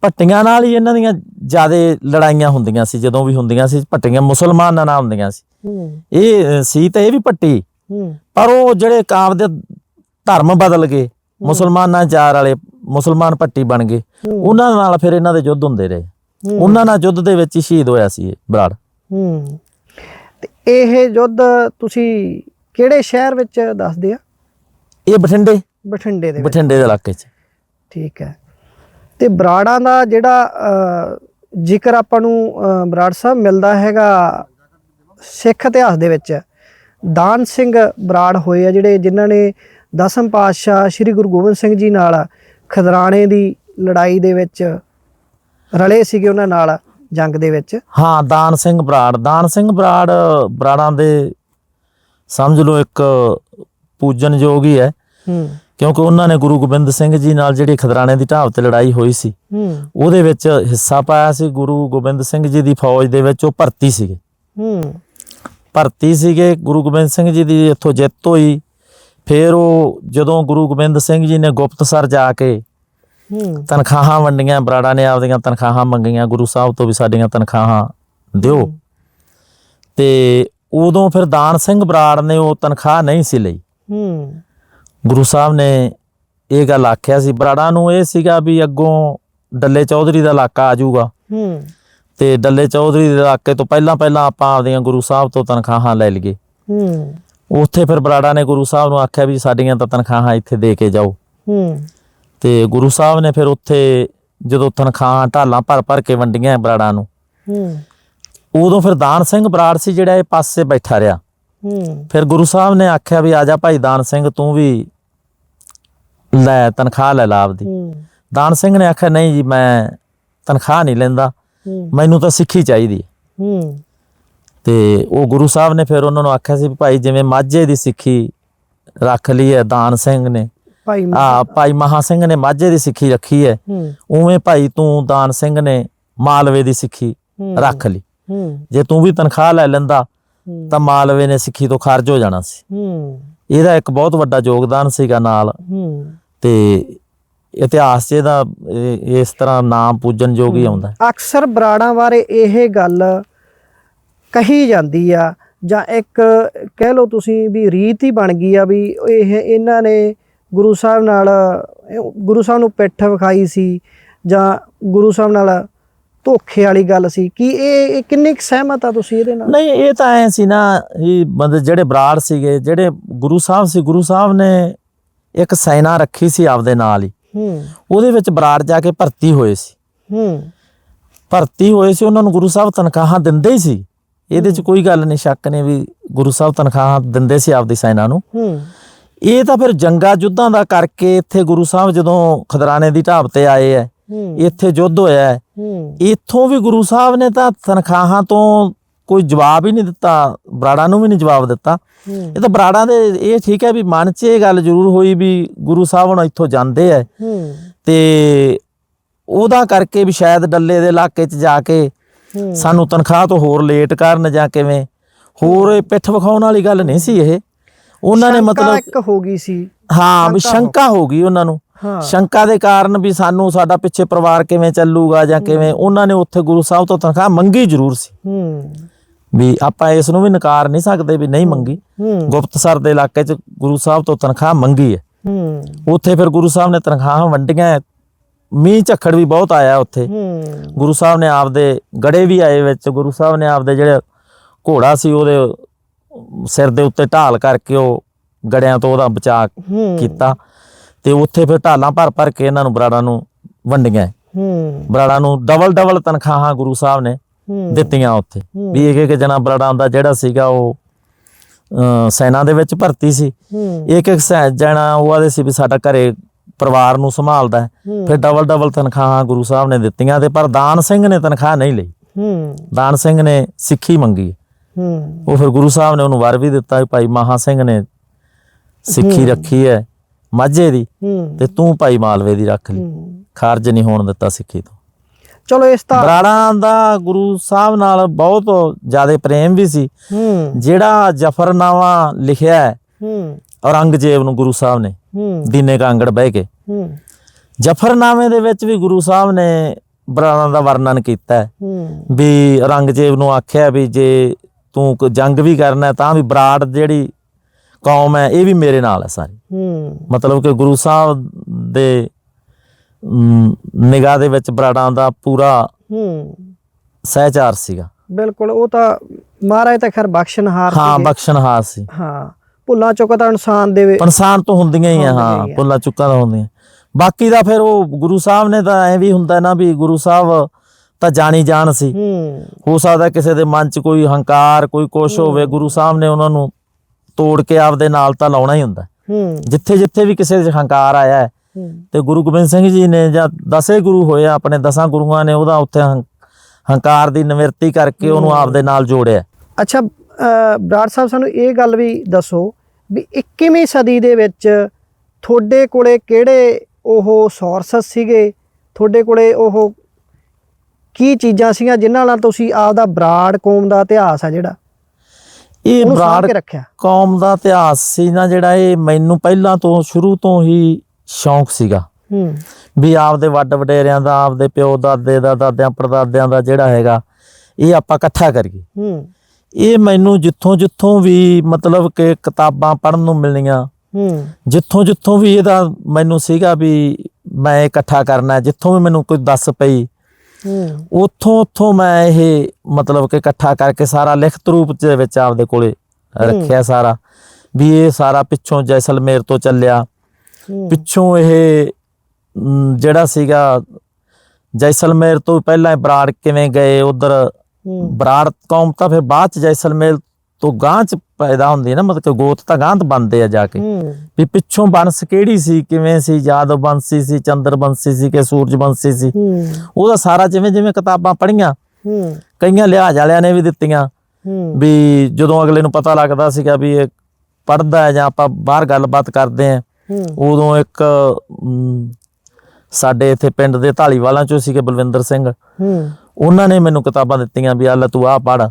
ਭੱਟੀਆਂ ਨਾਲ ਹੀ ਇਹਨਾਂ ਦੀਆਂ ਜਿਆਦੇ ਲੜਾਈਆਂ ਹੁੰਦੀਆਂ ਸੀ ਜਦੋਂ ਵੀ ਹੁੰਦੀਆਂ ਸੀ ਭੱਟੀਆਂ ਮੁਸਲਮਾਨਾਂ ਨਾਲ ਹੁੰਦੀਆਂ ਸੀ। ਹੂੰ। ਇਹ ਸੀ ਤਾਂ ਇਹ ਵੀ ਹੂੰ। ਪਰ ਉਹ ਜਿਹੜੇ ਕਾਮ ਦੇ ਧਰਮ ਬਦਲ ਗਏ ਮੁਸਲਮਾਨਾਂ ਚਾਰ ਵਾਲੇ ਮੁਸਲਮਾਨ ਭੱਟੀ ਬਣ ਗਏ। ਉਹਨਾਂ ਨਾਲ ਫਿਰ ਇਹਨਾਂ ਦੇ ਯੁੱਧ ਹੁੰਦੇ ਰਹੇ। ਉਹਨਾਂ ਨਾਲ ਯੁੱਧ ਦੇ ਵਿੱਚ ਸ਼ਹੀਦ ਹੋਇਆ ਸੀ ਇਹ ਬਰਾੜ। ਹੂੰ। ਇਹ ਯੁੱਧ ਤੁਸੀਂ ਕਿਹੜੇ ਸ਼ਹਿਰ ਵਿੱਚ ਦੱਸਦੇ ਆ? ਇਹ ਬਠਿੰਡੇ। ਬਠਿੰਡੇ ਦੇ ਵਿੱਚ। ਬਠਿੰਡੇ ਦੇ ਇਲਾਕੇ 'ਚ। ਠੀਕ ਹੈ। ਤੇ ਬਰਾੜਾਂ ਦਾ ਜਿਹੜਾ ਜ਼ਿਕਰ ਆਪਾਂ ਨੂੰ ਬਰਾੜ ਸਾਹਿਬ ਮਿਲਦਾ ਹੈਗਾ ਸਿੱਖ ਇਤਿਹਾਸ ਦੇ ਵਿੱਚ। ਦਾਨ ਸਿੰਘ ਬਰਾੜ ਹੋਏ ਆ ਜਿਹੜੇ ਜਿਨ੍ਹਾਂ ਨੇ ਦਸਮ ਪਾਤਸ਼ਾਹ ਸ੍ਰੀ ਗੁਰੂ ਗੋਬਿੰਦ ਸਿੰਘ ਜੀ ਨਾਲ ਖਦਰਾਣੇ ਦੀ ਲੜਾਈ ਦੇ ਵਿੱਚ ਰਲੇ ਸੀਗੇ ਉਹਨਾਂ ਨਾਲ। ਜੰਗ ਦੇ ਵਿੱਚ? ਹਾਂ ਦਾਨ ਸਿੰਘ ਬਰਾੜ। ਦਾਨ ਸਿੰਘ ਬਰਾੜ ਬਰਾੜਾਂ ਦੇ ਸਮਝ ਲਓ ਇੱਕ ਪੂਜਨਯੋਗ ਹੀ ਹੈ। ਹੂੰ। ਕਿਉਂਕਿ ਉਹਨਾਂ ਨੇ ਗੁਰੂ ਗੋਬਿੰਦ ਸਿੰਘ ਜੀ ਨਾਲ ਜਿਹੜੀ ਖਦਰਾਣੇ ਦੀ ਢਾਬ ਤੇ ਲੜਾਈ ਹੋਈ ਸੀ ਹੂੰ। ਉਹਦੇ ਵਿੱਚ ਹਿੱਸਾ ਪਾਇਆ ਸੀ ਗੁਰੂ ਗੋਬਿੰਦ ਸਿੰਘ ਜੀ ਦੀ ਫੌਜ ਦੇ ਵਿੱਚ ਉਹ ਭਰਤੀ ਸੀਗੇ। ਹੂੰ। ਭਰਤੀ ਸੀਗੇ ਗੁਰੂ ਗੋਬਿੰਦ ਸਿੰਘ ਜੀ ਦੀ ਇੱਥੋਂ ਜਿੱਤ ਹੋਈ। ਫਿਰ ਉਹ ਜਦੋਂ ਗੁਰੂ ਗੋਬਿੰਦ ਸਿੰਘ ਜੀ ਨੇ ਗੁਪਤਸਰ ਜਾ ਕੇ ਤਨਖਾਹਾਂ ਵੰਡੀਆਂ ਬਰਾੜਾ ਨੇ ਆਪਦੀਆਂ ਤਨਖਾਹਾਂ ਮੰਗੀਆਂ ਗੁਰੂ ਸਾਹਿਬ ਤੋਂ ਵੀ ਸਾਡੀਆਂ ਤਨਖਾਹਾਂ ਦਿਓ। ਤੇ ਉਦੋਂ ਫਿਰ ਦਾਨ ਸਿੰਘ ਬਰਾੜ ਨੇ ਉਹ ਤਨਖਾਹ ਨਹੀਂ ਸੀ ਲਈ। ਹੂੰ। ਗੁਰੂ ਸਾਹਿਬ ਨੇ ਇਹ ਗੱਲ ਆਖਿਆ ਸੀ। ਬਰਾੜਾ ਨੂੰ ਇਹ ਸੀਗਾ ਵੀ ਅੱਗੋਂ ਡੱਲੇ ਚੌਧਰੀ ਦਾ ਇਲਾਕਾ ਆ ਜਾਊਗਾ। ਹੂੰ। ਤੇ ਡੱਲੇ ਚੌਧਰੀ ਦੇ ਇਲਾਕੇ ਤੋਂ ਪਹਿਲਾਂ ਪਹਿਲਾਂ ਆਪਾਂ ਆਪਦੀਆਂ ਗੁਰੂ ਸਾਹਿਬ ਤੋਂ ਤਨਖਾਹਾਂ ਲੈ ਲਈਏ। ਹੂੰ। ਉੱਥੇ ਫਿਰ ਬਰਾੜਾ ਨੇ ਗੁਰੂ ਸਾਹਿਬ ਨੂੰ ਆਖਿਆ ਵੀ ਸਾਡੀਆਂ ਤਾਂ ਤਨਖਾਹਾਂ ਇੱਥੇ ਦੇ ਕੇ ਜਾਓ। ਹੂੰ। ਤੇ ਗੁਰੂ ਸਾਹਿਬ ਨੇ ਫਿਰ ਉੱਥੇ ਜਦੋਂ ਤਨਖਾਹਾਂ ਢਾਲਾਂ ਭਰ ਭਰ ਕੇ ਵੰਡੀਆਂ ਬਰਾੜਾ ਨੂੰ ਹੂੰ। ਉਦੋਂ ਫਿਰ ਦਾਨ ਸਿੰਘ ਬਰਾੜ ਸੀ ਜਿਹੜਾ ਇਹ ਪਾਸੇ ਬੈਠਾ ਰਿਹਾ। ਹੂੰ। ਫਿਰ ਗੁਰੂ ਸਾਹਿਬ ਨੇ ਆਖਿਆ ਵੀ ਆ ਜਾ ਭਾਈ ਦਾਨ ਸਿੰਘ ਤੂੰ ਵੀ ਲੈ ਤਨਖਾਹ ਲੈ ਲਾ ਆਪਦੀ ਹੂੰ। ਦਾਨ ਸਿੰਘ ਨੇ ਆਖਿਆ ਨਹੀਂ ਜੀ ਮੈਂ ਤਨਖਾਹ ਨਹੀਂ ਲੈਂਦਾ। ਮੈਨੂੰ ਤਾਂ ਸਿੱਖੀ ਚਾਹੀਦੀ ਹੈ। ਤੇ ਉਹ ਗੁਰੂ ਸਾਹਿਬ ਨੇ ਫਿਰ ਉਹਨਾਂ ਨੂੰ ਆਖਿਆ ਸੀ ਭਾਈ ਜਿਵੇਂ ਮਾਝੇ ਦੀ ਸਿੱਖੀ ਰੱਖ ਲਈ ਹੈ ਦਾਨ ਸਿੰਘ ਨੇ ਭਾਈ ਆ ਭਾਈ ਮਹਾ ਸਿੰਘ ਨੇ ਮਾਝੇ ਦੀ ਸਿੱਖੀ ਰੱਖੀ ਹੈ। ਹੂੰ। ਉਵੇਂ ਭਾਈ ਤੂੰ ਦਾਨ ਸਿੰਘ ਨੇ ਮਾਲਵੇ ਦੀ ਸਿੱਖੀ ਹੂੰ। ਰੱਖ ਲਈ। ਹੂੰ। ਜੇ ਤੂੰ ਵੀ ਤਨਖਾਹ ਲੈ ਲੈਂਦਾ ਹੂੰ। ਤਾਂ ਮਾਲਵੇ ਨੇ ਸਿੱਖੀ ਤੋਂ ਖਾਰਜ ਹੋ ਜਾਣਾ ਸੀ। ਹੂੰ। ਇਹਦਾ ਇੱਕ ਬਹੁਤ ਵੱਡਾ ਯੋਗਦਾਨ ਸੀਗਾ ਨਾਲ। ਹੂੰ। ਤੇ ਇਤਿਹਾਸ 'ਚ ਇਹਦਾ ਇਹ- ਇਸ ਤਰ੍ਹਾਂ ਨਾਮ ਪੂਜਨ ਯੋਗ ਹੀ ਆਉਂਦਾ। ਹੈ। ਅਕਸਰ ਬਰਾੜਾਂ ਬਾਰੇ ਇਹ ਗੱਲ ਕਹੀ ਜਾਂਦੀ ਆ ਜਾਂ ਇੱਕ ਕਹਿ ਲਓ ਤੁਸੀਂ ਵੀ ਰੀਤ ਹੀ ਬਣ ਗਈ ਆ ਵੀ ਇਹ ਇਹਨਾਂ ਨੇ ਗੁਰੂ ਸਾਹਿਬ ਨਾਲ ਗੁਰੂ ਸਾਹਿਬ ਨੂੰ ਪਿੱਠ ਵਿਖਾਈ ਸੀ ਜਾਂ ਗੁਰੂ ਸਾਹਿਬ ਨਾਲ ਧੋਖੇ ਵਾਲੀ ਗੱਲ ਸੀ ਕੀ ਇਹ ਇਹ ਕਿੰਨੇ ਕੁ ਸਹਿਮਤ ਆ ਤੁਸੀਂ ਇਹਦੇ ਨਾਲ? ਨਹੀਂ ਇਹ ਤਾਂ ਐ ਸੀ ਨਾ ਇਹ ਬੰਦੇ ਜਿਹੜੇ ਬਰਾੜ ਸੀਗੇ ਜਿਹੜੇ ਗੁਰੂ ਸਾਹਿਬ ਸੀ ਗੁਰੂ ਸਾਹਿਬ ਨੇ ਇੱਕ ਸੈਨਾ ਰੱਖੀ ਸੀ ਆਪਦੇ ਨਾਲ ਹੀ ਹੂੰ। ਉਹਦੇ ਵਿੱਚ ਬਰਾੜ ਜਾ ਕੇ ਭਰਤੀ ਹੋਏ ਸੀ। ਹੂੰ। ਭਰਤੀ ਹੋਏ ਸੀ ਉਹਨਾਂ ਨੂੰ ਗੁਰੂ ਸਾਹਿਬ ਤਨਖਾਹਾਂ ਦਿੰਦੇ ਹੀ ਸੀ। ਇਹਦੇ 'ਚ ਕੋਈ ਗੱਲ ਨਹੀਂ ਸ਼ੱਕ ਨਹੀਂ ਵੀ ਗੁਰੂ ਸਾਹਿਬ ਤਨਖਾਹਾਂ ਦਿੰਦੇ ਸੀ ਆਪਦੀ ਸੈਨਾ ਨੂੰ। ਹੂੰ। ਇਹ ਤਾਂ ਫਿਰ ਜੰਗਾ ਯੁੱਧਾਂ ਦਾ ਕਰਕੇ ਇੱਥੇ ਗੁਰੂ ਸਾਹਿਬ ਜਦੋਂ ਖਦਰਾਣੇ ਦੀ ਢਾਬ ਤੇ ਆਏ ਐ ਇੱਥੇ ਯੁੱਧ ਹੋਇਆ ਹੈ। ਇੱਥੋਂ ਵੀ ਗੁਰੂ ਸਾਹਿਬ ਨੇ ਤਾਂ ਤਨਖਾਹਾਂ ਤੋਂ ਕੋਈ ਜਵਾਬ ਹੀ ਨਹੀਂ ਦਿੱਤਾ ਬਰਾੜਾ ਨੂੰ ਵੀ ਨਹੀਂ ਜਵਾਬ ਦਿੱਤਾ। ਇਹ ਤਾਂ ਬਰਾੜਾ ਦੇ ਇਹ ਠੀਕ ਹੈ ਵੀ ਮਨ 'ਚ ਇਹ ਗੱਲ ਜ਼ਰੂਰ ਹੋਈ ਵੀ ਗੁਰੂ ਸਾਹਿਬ ਹੁਣ ਇੱਥੋਂ ਜਾਂਦੇ ਐ। ਤੇ ਉਹਦਾ ਕਰਕੇ ਵੀ ਸ਼ਾਇਦ ਡੱਲੇ ਦੇ ਇਲਾਕੇ 'ਚ ਜਾ ਕੇ ਸਾਨੂੰ ਤਨਖਾਹ ਤੋਂ ਹੋਰ ਲੇਟ ਕਰਨ ਜਾਂ ਕਿਵੇਂ। ਹੋਰ ਇਹ ਪਿੱਠ ਵਿਖਾਉਣ ਵਾਲੀ ਗੱਲ ਨਹੀਂ ਸੀ ਇਹ। ਉਹਨਾਂ ਨੇ ਮਤਲਬ ਇੱਕ ਹੋ ਗਈ ਸੀ। ਹਾਂ ਵੀ ਸ਼ੰਕਾ ਹੋ- ਗਈ ਉਹਨਾਂ ਨੂੰ। ਸ਼ੰਕਾ ਦੇ ਕਾਰਨ ਵੀ ਸਾਨੂੰ ਸਾਡਾ ਪਿੱਛੇ ਪਰਿਵਾਰ ਕਿਵੇਂ ਚੱਲੂਗਾ ਜਾਂ ਕਿਵੇਂ ਉਹਨਾਂ ਨੇ ਉੱਥੇ ਗੁਰੂ ਸਾਹਿਬ ਤੋਂ ਤਨਖਾਹ ਮੰਗੀ ਜ਼ਰੂਰ ਸੀ। ਹੂੰ। ਵੀ ਆਪਾਂ ਇਸ ਨੂੰ ਵੀ ਨਕਾਰ ਨਹੀਂ ਸਕਦੇ ਵੀ ਨਹੀਂ ਮੰਗੀ। ਗੁਪਤਸਰ ਦੇ ਇਲਾਕੇ 'ਚ ਗੁਰੂ ਸਾਹਿਬ ਤੋਂ ਤਨਖਾਹ ਮੰਗੀ ਹੈ। ਹੂੰ। ਉੱਥੇ ਫਿਰ ਗੁਰੂ ਸਾਹਿਬ ਨੇ ਤਨਖਾਹਾਂ ਵੰਡੀਆਂ ਮੀਂਹ ਝੱਖੜ ਵੀ ਬਹੁਤ ਆਇਆ ਉੱਥੇ। ਹੂੰ। ਗੁਰੂ ਸਾਹਿਬ ਨੇ ਆਪਦੇ ਗੜੇ ਵੀ ਆਏ ਵਿੱਚ। ਗੁਰੂ ਸਾਹਿਬ ਨੇ ਆਪਦੇ ਜਿਹੜੇ ਘੋੜਾ ਸੀ ਉਹਦੇ ਸਿਰ ਦੇ ਉੱਤੇ ਢਾਲ ਕਰਕੇ ਉਹ ਗੜਿਆਂ ਤੋਂ ਉਹਦਾ ਬਚਾਅ ਕੀਤਾ। ਤੇ ਉੱਥੇ ਫਿਰ ਢਾਲਾਂ ਭਰ ਭਰ ਕੇ ਇਹਨਾਂ ਨੂੰ ਬਰਾੜਾ ਨੂੰ ਵੰਡੀਆਂ। ਹੂੰ। ਬਰਾੜਾ ਨੂੰ ਡਬਲ ਡਬਲ ਤਨਖਾਹਾਂ ਗੁਰੂ ਸਾਹਿਬ ਨੇ ਦਿੱਤੀਆਂ ਉੱਥੇ। ਵੀ ਇੱਕ ਇੱਕ ਜਣਾ ਬਰਾੜਾ ਦਾ ਜਿਹੜਾ ਸੀਗਾ ਉਹ ਸੈਨਾ ਦੇ ਵਿੱਚ ਭਰਤੀ ਸੀ। ਇੱਕ ਇੱਕ ਸੈ- ਜਣਾ ਉਹ ਆਦੇ ਸੀ ਵੀ ਸਾਡਾ ਘਰੇ ਪਰਿਵਾਰ ਨੂੰ ਸੰਭਾਲਦਾ। ਫਿਰ ਡਬਲ ਡਬਲ ਤਨਖਾਹਾਂ ਗੁਰੂ ਸਾਹਿਬ ਨੇ ਦਿੱਤੀਆਂ ਤੇ ਪਰ ਦਾਨ ਸਿੰਘ ਨੇ ਤਨਖਾਹ ਨਹੀਂ ਲਈ। ਹੂੰ। ਦਾਨ ਸਿੰਘ ਨੇ ਸਿੱਖੀ ਮੰਗੀ। ਹੂੰ। ਉਹ ਫਿਰ ਗੁਰੂ ਸਾਹਿਬ ਨੇ ਉਹਨੂੰ ਵਰ ਵੀ ਦਿੱਤਾ ਵੀ ਭਾਈ ਮਹਾ ਸਿੰਘ ਨੇ ਸਿੱਖੀ ਰੱਖੀ ਹੈ ਮਾਝੇ ਦੀ ਤੇ ਤੂੰ ਭਾਈ ਮਾਲਵੇ ਦੀ ਰੱਖ ਲਈ। ਖਾਰਜ ਨਹੀਂ ਹੋਣ ਦਿੱਤਾ ਸਿੱਖੀ ਤੋਂ। ਚਲੋ ਇਸ ਤਾਂ ਬਰਾੜਾ ਦਾ ਗੁਰੂ ਸਾਹਿਬ ਨਾਲ ਬਹੁਤ ਜ਼ਿਆਦਾ ਪ੍ਰੇਮ ਵੀ ਸੀ। ਹੂੰ। ਜਿਹੜਾ ਜਫਰਨਾਮਾ ਲਿਖਿਆ ਹੈ ਹੂੰ। ਔਰੰਗਜ਼ੇਬ ਨੂੰ ਗੁਰੂ ਸਾਹਿਬ ਨੇ ਦੀਨੇ ਕਾਂਗੜ ਬਹਿ ਕੇ। ਹੂੰ। ਜਫਰਨਾਮੇ ਦੇ ਵਿੱਚ ਵੀ ਗੁਰੂ ਸਾਹਿਬ ਨੇ ਬਰਾੜਾ ਦਾ ਵਰਣਨ ਕੀਤਾ ਹੈ। ਹੂੰ। ਵੀ ਔਰੰਗਜ਼ੇਬ ਨੂੰ ਆਖਿਆ ਵੀ ਜੇ ਤੂੰ ਜੰਗ ਵੀ ਕਰਨਾ ਹੈ ਤਾਂ ਵੀ ਬਰਾੜ ਜਿਹੜੀ ਕੌਮ ਹੈ ਇਹ ਵੀ ਮੇਰੇ ਨਾਲ ਹੈ ਸਾਰੀ। ਹੂੰ। ਮਤਲਬ ਕਿ ਗੁਰੂ ਸਾਹਿਬ ਦੇ ਨਿਗਾਹ ਦੇ ਵਿੱਚ ਬਰਾੜਾਂ ਦਾ ਪੂਰਾ ਹੂੰ। ਸਹਿਚਾਰ ਸੀਗਾ। ਬਿਲਕੁਲ ਉਹ ਤਾਂ ਮਹਾਰਾਜ ਤਾਂ ਖੈਰ ਬਖਸ਼ਣਹਾਰ ਹਾਂ ਸੀਗੇ। ਬਖਸ਼ਣਹਾਰ ਸੀ। ਹਾਂ ਭੁੱਲਾਂ ਚੁੱਕ ਤਾਂ ਇਨਸਾਨ ਦੇ ਇਨਸਾਨ ਤੋਂ ਹੁੰਦੀਆਂ ਹੀ ਆ ਹਾਂ ਹੀ। ਪੁੱਲਾ ਚੁੱਕਾ ਤਾਂ ਹੁੰਦੀਆਂ। ਬਾਕੀ ਦਾ ਫਿਰ ਉਹ ਗੁਰੂ ਸਾਹਿਬ ਨੇ ਤਾਂ ਐ ਵੀ ਹੁੰਦਾ ਨਾ ਵੀ ਗੁਰੂ ਸਾਹਿਬ ਤਾਂ ਜਾਣੀ ਜਾਣ ਸੀ। ਹੂੰ। ਸਕਦਾ ਕਿਸੇ ਦੇ ਮਨ 'ਚ ਕੋਈ ਹੰਕਾਰ ਕੋਈ ਕੁਛ ਹੋਵੇ ਗੁਰੂ ਸਾਹਿਬ ਨੇ ਉਹਨਾਂ ਨੂੰ ਤੋੜ ਕੇ ਆਪਦੇ ਨਾਲ ਤਾਂ ਲਾਉਣਾ ਹੀ ਹੁੰਦਾ। ਜਿੱਥੇ ਜਿੱਥੇ ਵੀ ਕਿਸੇ 'ਚ ਹੰਕਾਰ ਆਇਆ ਹੈ ਤੇ ਗੁਰੂ ਗੋਬਿੰਦ ਸਿੰਘ ਜੀ ਨੇ ਜਾਂ ਦਸੇ ਗੁਰੂ ਹੋਏ ਆਪਣੇ ਦਸਾਂ ਗੁਰੂਆਂ ਨੇ ਉਹਦਾ ਉੱਥੇ ਹੰਕਾਰ ਦੀ ਨਿਵਰਤੀ ਕਰਕੇ ਉਹਨੂੰ ਆਪਦੇ ਨਾਲ ਜੋੜਿਆ। ਅੱਛਾ ਬਰਾੜ ਸਾਹਿਬ ਸਾਨੂੰ ਇਹ ਗੱਲ ਵੀ ਦੱਸੋ ਵੀ 21ਵੀਂ ਸਦੀ ਦੇ ਵਿੱਚ ਤੁਹਾਡੇ ਕੋਲੇ ਕਿਹੜੇ ਉਹ ਸੋਰਸਸ ਸੀਗੇ? ਤੁਹਾਡੇ ਕੋਲੇ ਉਹ ਕੀ ਚੀਜ਼ਾਂ ਸੀਗੀਆਂ ਜਿਨ੍ਹਾਂ ਨਾਲ ਤੁਸੀਂ ਆਪਦਾ ਬਰਾੜ ਕੌਮ ਦਾ ਇਤਿਹਾਸ ਆ ਜਿਹੜਾ? ਇਹ ਬਰਾੜ ਕੌਮ ਦਾ ਇਤਿਹਾਸ ਸੀ ਨਾ ਜਿਹੜਾ ਇਹ ਮੈਨੂੰ ਪਹਿਲਾਂ ਤੋਂ ਸ਼ੁਰੂ ਤੋਂ ਹੀ ਸ਼ੌਂਕ ਸੀਗਾ। ਹੂੰ। ਵੀ ਆਪਦੇ ਵੱਡ ਵਡੇਰਿਆਂ ਦਾ ਆਪਦੇ ਪਿਓ ਦਾਦੇ ਦਾ ਦਾਦਿਆਂ ਪੜਦਾਦਿਆਂ ਦਾ ਜਿਹੜਾ ਹੈਗਾ ਇਹ ਆਪਾਂ ਇਕੱਠਾ ਕਰੀਏ। ਹੂੰ। ਇਹ ਮੈਨੂੰ ਜਿੱਥੋਂ ਜਿੱਥੋਂ ਵੀ ਮਤਲਬ ਕਿ ਕਿਤਾਬਾਂ ਪੜ੍ਹਨ ਨੂੰ ਮਿਲਣੀਆਂ ਹੂੰ। ਜਿੱਥੋਂ ਜਿੱਥੋਂ ਵੀ ਇਹਦਾ ਮੈਨੂੰ ਸੀਗਾ ਵੀ ਮੈਂ ਇਕੱਠਾ ਕਰਨਾ ਜਿੱਥੋਂ ਵੀ ਮੈਨੂੰ ਕੋਈ ਦੱਸ ਪਈ ਉੱਥੋਂ ਉੱਥੋਂ ਮੈਂ ਇਹ ਮਤਲਬ ਕਿ ਇਕੱਠਾ ਕਰਕੇ ਸਾਰਾ ਲਿਖਤ ਰੂਪ ਦੇ ਵਿੱਚ ਆਪਦੇ ਕੋਲੇ ਰੱਖਿਆ ਸਾਰਾ। ਵੀ ਇਹ ਸਾਰਾ ਪਿੱਛੋਂ ਜੈਸਲਮੇਰ ਤੋਂ ਚੱਲਿਆ। ਪਿੱਛੋਂ ਇਹ ਜਿਹੜਾ ਸੀਗਾ ਜੈਸਲਮੇਰ ਤੋਂ ਪਹਿਲਾਂ ਬਰਾੜ ਕਿਵੇਂ ਗਏ ਉਧਰ ਬਰਾੜ ਕੌਮ ਤਾਂ ਫਿਰ ਬਾਅਦ ਚ ਜੈਸਲਮੇਰ ਤੋਂ ਚ ਪੈਦਾ ਹੁੰਦੀ ਨਾ ਮਤਲਬ ਕਿ ਗੋਤ ਤਾਂ ਗਾਂਹ ਤੋਂ ਬਣਦੇ ਆ ਜਾ ਕੇ। ਵੀ ਪਿੱਛੋਂ ਬੰਸ ਕਿਹੜੀ ਸੀ ਕਿਵੇਂ ਸੀ ਯਾਦਵ ਬੰਸੀ ਸੀ ਚੰਦਰ ਬੰਸੀ ਸੀ ਕਿ ਸੂਰਜ ਬੰਸੀ ਸੀ। ਉਹਦਾ ਸਾਰਾ ਜਿਵੇਂ ਜਿਵੇਂ ਕਿਤਾਬਾਂ ਪੜ੍ਹੀਆਂ ਹੂੰ। ਕਈਆਂ ਲਿਹਾਜ਼ ਵਾਲਿਆਂ ਨੇ ਵੀ ਦਿੱਤੀਆਂ। ਵੀ ਜਦੋਂ ਅਗਲੇ ਨੂੰ ਪਤਾ ਲੱਗਦਾ ਸੀਗਾ ਵੀ ਇਹ ਪੜਦਾ ਹੈ ਜਾਂ ਆਪਾਂ ਬਾਹਰ ਗੱਲਬਾਤ ਕਰਦੇ ਆ ਉਦੋਂ ਇੱਕ ਸਾਡੇ ਇੱਥੇ ਪਿੰਡ ਦੇ ਢਾਲੀਵਾਲਾਂ ਚੋਂ ਸੀਗੇ ਬਲਵਿੰਦਰ ਸਿੰਘ। ਉਹਨਾਂ ਨੇ ਮੈਨੂੰ ਕਿਤਾਬਾਂ ਦਿੱਤੀਆਂ ਵੀ ਆ ਲੈ ਤੂੰ ਆਹ ਪੜ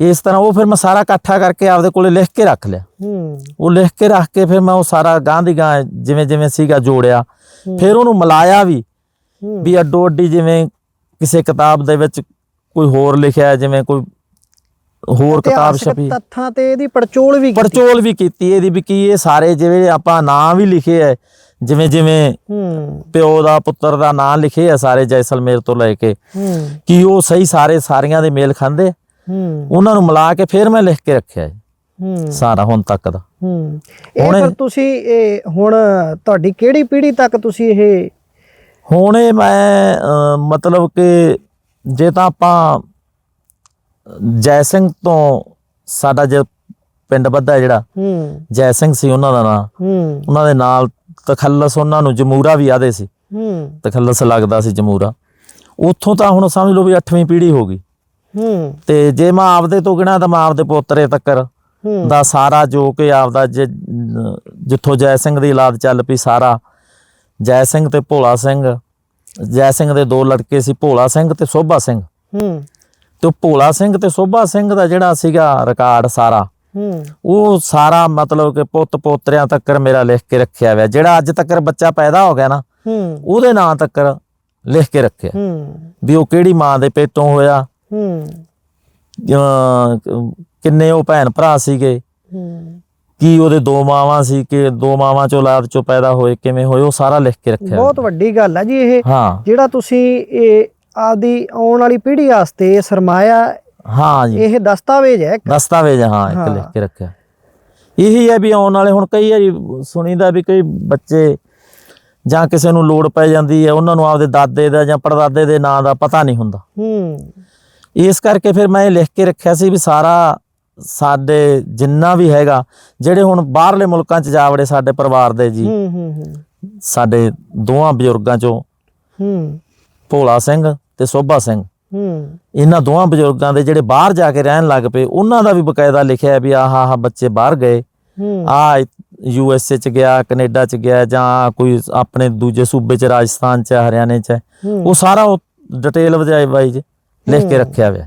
ਇਸ ਤਰ੍ਹਾਂ ਉਹ ਫਿਰ ਮੈਂ ਸਾਰਾ ਇਕੱਠਾ ਕਰਕੇ ਆਪਦੇ ਕੋਲੇ ਲਿਖ ਕੇ ਰੱਖ ਲਿਆ। ਹੂੰ। ਉਹ ਲਿਖ ਕੇ ਰੱਖ ਕੇ ਫਿਰ ਮੈਂ ਉਹ ਸਾਰਾ ਗਾਂ ਦੀ ਗਾਂ ਜਿਵੇਂ ਜਿਵੇਂ ਸੀਗਾ ਜੋੜਿਆ। ਫਿਰ ਉਹਨੂੰ ਮਿਲਾਇਆ ਵੀ ਵੀ ਅੱਡੋ ਅੱਡੀ ਜਿਵੇਂ ਕਿਸੇ ਕਿਤਾਬ ਦੇ ਵਿੱਚ ਕੋਈ ਹੋਰ ਲਿਖਿਆ ਜਿਵੇਂ ਕੋਈ ਹੋਰ ਕਿਤਾਬ ਛਪੀ। ਤੱਥਾਂ ਤੇ ਇਹਦੀ ਪੜਚੋਲ ਵੀ ਕੀਤੀ। ਪੜਚੋਲ ਵੀ ਕੀਤੀ ਇਹਦੀ ਵੀ ਕੀ ਇਹ ਸਾਰੇ ਜਿਵੇਂ ਆਪਾਂ ਨਾਂ ਵੀ ਲਿਖੇ ਐ ਜਿਵੇਂ ਜਿਵੇਂ ਹੂੰ। ਪਿਓ ਦਾ ਪੁੱਤਰ ਦਾ ਨਾਂ ਲਿਖੇ ਆ ਸਾਰੇ ਜੈਸਲਮੇਰ ਤੋਂ ਲੈ ਕੇ। ਹੂੰ। ਕੀ ਉਹ ਸਹੀ ਸਾਰੇ ਸਾਰੀਆਂ ਦੇ ਮੇਲ ਖਾਂਦੇ? ਹੂੰ। ਉਹਨਾਂ ਨੂੰ ਮਿਲਾ ਕੇ ਫਿਰ ਮੈਂ ਲਿਖ ਕੇ ਰੱਖਿਆ ਹੈ ਹੂੰ। ਸਾਰਾ ਹੁਣ ਤੱਕ ਦਾ। ਹੂੰ। ਇਹ ਫਿਰ ਤੁਸੀਂ ਇਹ ਹੁਣ ਤੁਹਾਡੀ ਕਿਹੜੀ ਪੀੜ੍ਹੀ ਤੱਕ ਤੁਸੀਂ ਇਹ ਹੁਣ ਇਹ ਮੈਂ ਮਤਲਬ ਕਿ ਜੇ ਤਾਂ ਆਪਾਂ ਜੈ ਸਿੰਘ ਤੋਂ ਸਾਡਾ ਜੇ ਪਿੰਡ ਬੱਧਾ ਜਿਹੜਾ ਹੂੰ। ਜੈ ਸਿੰਘ ਸੀ ਉਹਨਾਂ ਦਾ ਨਾਂ। ਹੂੰ। ਉਹਨਾਂ ਦੇ ਨਾਲ ਤਖੱਲਸ ਉਹਨਾਂ ਨੂੰ ਜਮੂਰਾ ਵੀ ਆਦੇ ਸੀ। ਹੂੰ। ਤਖੱਲਸ ਲੱਗਦਾ ਸੀ ਜਮੂਰਾ। ਉੱਥੋਂ ਤਾਂ ਹੁਣ ਸਮਝ ਲਓ ਵੀ 8ਵੀਂ ਪੀੜ੍ਹੀ ਹੋ ਗਈ। ਹੂੰ। ਤੇ ਜੇ ਮੈਂ ਆਪਦੇ ਤੋਂ ਗਿਣਾ ਤਾਂ ਮੈਂ ਆਪਦੇ ਪੋਤਰੇ ਤੱਕਰ ਦਾ ਸਾਰਾ ਜੋ ਕਿ ਆਪਦਾ ਜਿੱਥੋਂ ਜੈ ਸਿੰਘ ਦੀ ਔਲਾਦ ਚੱਲ ਪਈ ਸਾਰਾ ਜੈ ਸਿੰਘ ਤੇ ਭੋਲਾ ਸਿੰਘ ਜੈ ਸਿੰਘ ਦੇ ਦੋ ਲੜਕੇ ਸੀ ਭੋਲਾ ਸਿੰਘ ਤੇ ਸੋਭਾ ਸਿੰਘ। ਹੂੰ। ਤੇ ਭੋਲਾ ਸਿੰਘ ਤੇ ਸੋਭਾ ਸਿੰਘ ਦਾ ਜਿਹੜਾ ਸੀਗਾ ਰਿਕਾਰਡ ਸਾਰਾ ਹੂੰ। ਉਹ ਸਾਰਾ ਮਤਲਬ ਕਿ ਪੁੱਤ ਪੋਤਰਿਆਂ ਤੱਕਰ ਮੇਰਾ ਲਿਖ ਕੇ ਰੱਖਿਆ ਹੋਇਆ ਜਿਹੜਾ ਅੱਜ ਤੱਕਰ ਬੱਚਾ ਪੈਦਾ ਹੋ ਗਿਆ ਨਾ ਹੂੰ। ਉਹਦੇ ਨਾਂ ਤੱਕਰ ਲਿਖ ਕੇ ਰੱਖਿਆ। ਹੂੰ। ਵੀ ਉਹ ਕਿਹੜੀ ਮਾਂ ਦੇ ਪੇਟੋਂ ਹੋਇਆ ਹੂੰ। ਕਿੰਨੇ ਉਹ ਭੈਣ ਭਰਾ ਸੀਗੇ? ਹੂੰ। ਕੀ ਉਹਦੇ ਦੋ ਮਾਵਾਂ ਸੀ ਕਿ ਦੋ ਮਾਵਾਂ ਚੋਂ ਔਲਾਦ ਚੋਂ ਪੈਦਾ ਹੋਏ ਕਿਵੇਂ ਹੋਏ ਉਹ ਸਾਰਾ ਲਿਖ ਕੇ ਰੱਖਿਆ। ਬਹੁਤ ਵੱਡੀ ਗੱਲ ਹੈ ਜੀ ਇਹ। ਜਿਹੜਾ ਤੁਸੀਂ ਇਹ ਆਦੀ ਆਉਣ ਵਾਲੀ ਪੀੜ੍ਹੀ ਵਾਸਤੇ ਇਹ ਸਰਮਾਇਆ ਹਾਂ ਜੀ। ਇਹ ਦਸਤਾਵੇਜ਼ ਹੈ। ਦਸਤਾਵੇਜ਼ ਹਾਂ ਇੱਕ। ਲਿਖ ਕੇ ਰੱਖਿਆ। ਇਹੀ ਹੈ ਵੀ ਆਉਣ ਵਾਲੇ ਹੁਣ ਕਈ ਵਾਰੀ ਸੁਣੀਦਾ ਵੀ ਕਈ ਬੱਚੇ ਜਾਂ ਕਿਸੇ ਨੂੰ ਲੋੜ ਪੈ ਜਾਂਦੀ ਹੈ ਉਹਨਾਂ ਨੂੰ ਆਪਦੇ ਦਾਦੇ ਦਾ ਜਾਂ ਪੜਦਾਦੇ ਦੇ ਨਾਂ ਦਾ ਪਤਾ ਨਹੀਂ ਹੁੰਦਾ। ਹੂੰ। ਇਸ ਕਰਕੇ ਫਿਰ ਮੈਂ ਇਹ ਲਿਖ ਕੇ ਰੱਖਿਆ ਸੀ ਵੀ ਸਾਰਾ ਸਾਡੇ ਜਿੰਨਾ ਵੀ ਹੈਗਾ ਜਿਹੜੇ ਹੁਣ ਬਾਹਰਲੇ ਮੁਲਕਾਂ 'ਚ ਜਾ ਵੜੇ ਸਾਡੇ ਪਰਿਵਾਰ ਦੇ ਜੀ ਹੂੰ ਹੂੰ ਹੂੰ। ਸਾਡੇ ਦੋਵਾਂ ਬਜ਼ੁਰਗਾਂ 'ਚੋਂ ਹੂੰ। ਭੋਲਾ ਸਿੰਘ ਤੇ ਸੋਭਾ ਸਿੰਘ। ਹੂੰ। ਇਹਨਾਂ ਦੋਵਾਂ ਬਜ਼ੁਰਗਾਂ ਦੇ ਜਿਹੜੇ ਬਾਹਰ ਜਾ ਕੇ ਰਹਿਣ ਲੱਗ ਪਏ ਉਹਨਾਂ ਦਾ ਵੀ ਬਕਾਇਦਾ ਲਿਖਿਆ ਵੀ ਆਹ ਆਹ ਬੱਚੇ ਬਾਹਰ ਗਏ। ਹੂੰ। ਆ ਯੂ ਐਸ ਏ ਚ ਗਿਆ ਕੈਨੇਡਾ ਚ ਗਿਆ ਜਾਂ ਕੋਈ ਆਪਣੇ ਦੂਜੇ ਸੂਬੇ ਚ ਰਾਜਸਥਾਨ ਚ ਹਰਿਆਣੇ ਚ। ਉਹ ਸਾਰਾ ਉਹ ਡਿਟੇਲ ਵਜਾਏ ਬਾਈ ਜੀ। ਲਿਖ ਕੇ ਰੱਖਿਆ ਹੋਇਆ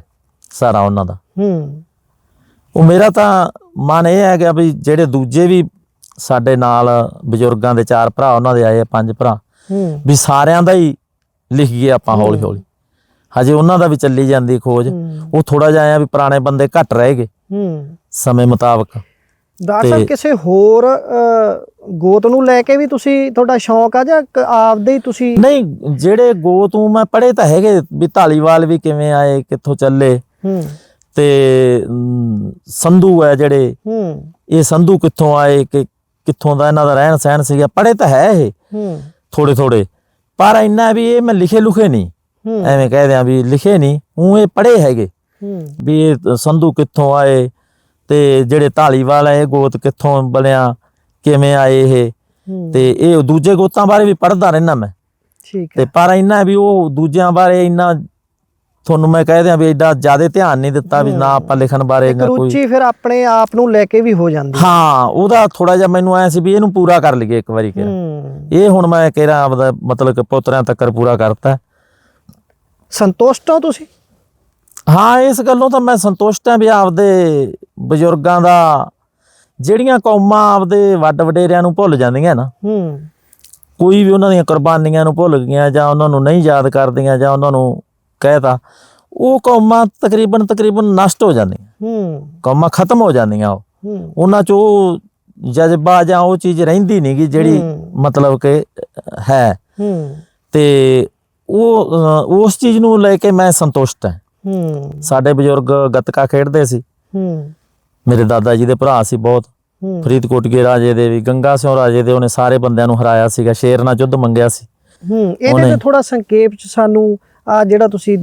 ਸਾਰਾ ਉਹਨਾਂ ਦਾ। ਹੂੰ। ਉਹ ਮੇਰਾ ਤਾਂ ਮਨ ਇਹ ਹੈ ਕਿ ਵੀ ਜਿਹੜੇ ਦੂਜੇ ਵੀ ਸਾਡੇ ਨਾਲ ਬਜ਼ੁਰਗਾਂ ਦੇ ਚਾਰ ਭਰਾ ਉਹਨਾਂ ਦੇ ਆਏ ਆ ਪੰਜ ਭਰਾ ਹੂੰ। ਵੀ ਸਾਰਿਆਂ ਦਾ ਹੀ ਲਿਖ ਗਏ ਆਪਾਂ ਹੌਲੀ ਹੌਲੀ ਹਜੇ ਉਹਨਾਂ ਦਾ ਵੀ ਚੱਲੀ ਜਾਂਦੀ ਖੋਜ। ਉਹ ਥੋੜਾ ਜਿਹਾ ਆਇਆ ਵੀ ਪੁਰਾਣੇ ਬੰਦੇ ਘੱਟ ਰਹਿ ਗਏ। ਹੂੰ। ਸਮੇਂ ਮੁਤਾਬਕ। ਡਾਕਟਰ ਸਾਹਿਬ ਕਿਸੇ ਹੋਰ ਗੋਤ ਨੂੰ ਲੈ ਕੇ ਵੀ ਤੁਸੀਂ ਤੁਹਾਡਾ ਸ਼ੌਂਕ ਆ ਜਾਂ ਆਪਦੇ ਹੀ ਤੁਸੀਂ ਨਹੀਂ ਜਿਹੜੇ ਗੋ ਤੂੰ ਮੈਂ ਪੜ੍ਹੇ ਤਾਂ ਹੈਗੇ ਵੀ ਢਾਲੀਵਾਲ ਵੀ ਕਿਵੇਂ ਆਏ ਕਿੱਥੋਂ ਚੱਲੇ। ਹੂੰ। ਤੇ ਸੰਧੂ ਹੈ ਜਿਹੜੇ। ਹੂੰ। ਇਹ ਸੰਧੂ ਕਿੱਥੋਂ ਆਏ ਕਿ ਕਿੱਥੋਂ ਦਾ ਇਹਨਾਂ ਦਾ ਰਹਿਣ ਸਹਿਣ ਸੀਗਾ ਪੜ੍ਹੇ ਤਾਂ ਹੈ ਇਹ। ਹੂੰ। ਥੋੜੇ ਥੋੜੇ ਪਰ ਇੰਨਾ ਵੀ ਇਹ ਮੈਂ ਲਿਖੇ ਲੁਖੇ ਨਹੀਂ। ਐਵੇਂ ਕਹਿ ਦਿਆਂ ਵੀ ਲਿਖੇ ਨਹੀਂ ਉਹ ਇਹ ਪੜ੍ਹੇ ਹੈਗੇ। ਹੂੰ। ਵੀ ਇਹ ਸੰਧੂ ਕਿੱਥੋਂ ਆਏ ਤੇ ਜਿਹੜੇ ਢਾਲੀਵਾਲ ਇਹ ਗੋਤ ਕਿੱਥੋਂ ਬਣਿਆ ਕਿਵੇਂ ਆਏ ਇਹ? ਤੇ ਇਹ ਦੂਜੇ ਗੋਤਾਂ ਬਾਰੇ ਵੀ ਪੜ੍ਹਦਾ ਰਹਿਣਾ ਮੈਂ। ਠੀਕ ਤੇ ਪਰ ਇੰਨਾ ਵੀ ਉਹ ਦੂਜਿਆਂ ਬਾਰੇ ਇੰਨਾ ਤੁਹਾਨੂੰ ਮੈਂ ਕਹਿ ਦਿਆਂ ਵੀ ਐਡਾ ਜ਼ਿਆਦਾ ਧਿਆਨ ਨਹੀਂ ਦਿੱਤਾ ਵੀ ਨਾ ਆਪਾਂ ਲਿਖਣ ਬਾਰੇ ਕੋਈ। ਰੁਚੀ ਫਿਰ ਆਪਣੇ ਆਪ ਨੂੰ ਲੈ ਕੇ ਵੀ ਹੋ ਜਾਂਦੀ ਹੈ। ਉਹਦਾ ਥੋੜਾ ਜਿਹਾ ਮੈਨੂੰ ਐ ਸੀ ਵੀ ਇਹਨੂੰ ਪੂਰਾ ਕਰ ਲਈਏ ਇੱਕ ਵਾਰੀ ਕਿਹਾ ਇਹ ਹੁਣ ਮੈਂ ਕਿਹਾ ਆਪਦਾ ਮਤਲਬ ਕਿ ਪੋਤਰਿਆਂ ਤੱਕ ਪੂਰਾ ਕਰਤਾ। ਸੰਤੁਸ਼ਟ ਹੋ ਤੁਸੀਂ? ਹਾਂ ਇਸ ਗੱਲੋਂ ਤਾਂ ਮੈਂ ਸੰਤੁਸ਼ਟ ਹਾਂ ਵੀ ਆਪਦੇ ਬਜ਼ੁਰਗਾਂ ਦਾ ਜਿਹੜੀਆਂ ਕੌਮਾਂ ਆਪਦੇ ਵੱਡ ਵਡੇਰਿਆਂ ਨੂੰ ਭੁੱਲ ਜਾਂਦੀਆਂ ਨਾ ਹੂੰ। ਕੋਈ ਵੀ ਉਹਨਾਂ ਦੀਆਂ ਕੁਰਬਾਨੀਆਂ ਨੂੰ ਭੁੱਲ ਗਈਆਂ ਜਾਂ ਉਹਨਾਂ ਨੂੰ ਨਹੀਂ ਯਾਦ ਕਰਦੀਆਂ ਜਾਂ ਉਹਨਾਂ ਨੂੰ ਕਹਿਤਾ ਉਹ ਕੌਮਾਂ ਤਕਰੀਬਨ ਤਕਰੀਬਨ ਨਸ਼ਟ ਹੋ ਜਾਂਦੀਆਂ। ਹੂੰ। ਕੌਮਾਂ ਖਤਮ ਹੋ ਜਾਂਦੀਆਂ ਉਹ। ਉਹਨਾਂ 'ਚ ਉਹ ਜਜ਼ਬਾ ਜਾਂ ਉਹ ਚੀਜ਼ ਰਹਿੰਦੀ ਨਹੀਂਗੀ ਜਿਹੜੀ। ਮਤਲਬ ਕਿ ਹੈ। ਹੂੰ। ਤੇ ਉਹ ਉਸ ਚੀਜ਼ ਨੂੰ ਲੈ ਕੇ ਮੈਂ ਸੰਤੁਸ਼ਟ ਹਾਂ। ਹੂੰ। ਸਾਡੇ ਬਜ਼ੁਰਗ ਗੱਤਕਾ ਖੇਡਦੇ ਸੀ। ਹੂੰ। ਮੇਰੇ ਦਾਦਾ ਜੀ ਦੇ ਭਰਾ ਸੀ ਬਹੁਤ। ਫਰੀਦਕੋਟ ਕੇ ਰਾਜੇ ਦੇ ਵੀ ਗੰਗਾ ਸਿੰਘ ਰਾਜੇ ਦੇ ਉਹਨੇ ਸਾਰੇ ਬੰਦਿਆਂ ਨੂੰ ਹਰਾਇਆ ਸੀਗਾ ਸ਼ੇਰ ਨਾਲ ਯੁੱਧ ਮੰਗਿਆ ਸੀ। ਹੂੰ ਇਹਦੇ ਤੇ ਥੋੜਾ ਸੰਖੇਪ ਚ ਸਾਨੂੰ ਆ ਜਿਹੜਾ ਤੁਸੀਂ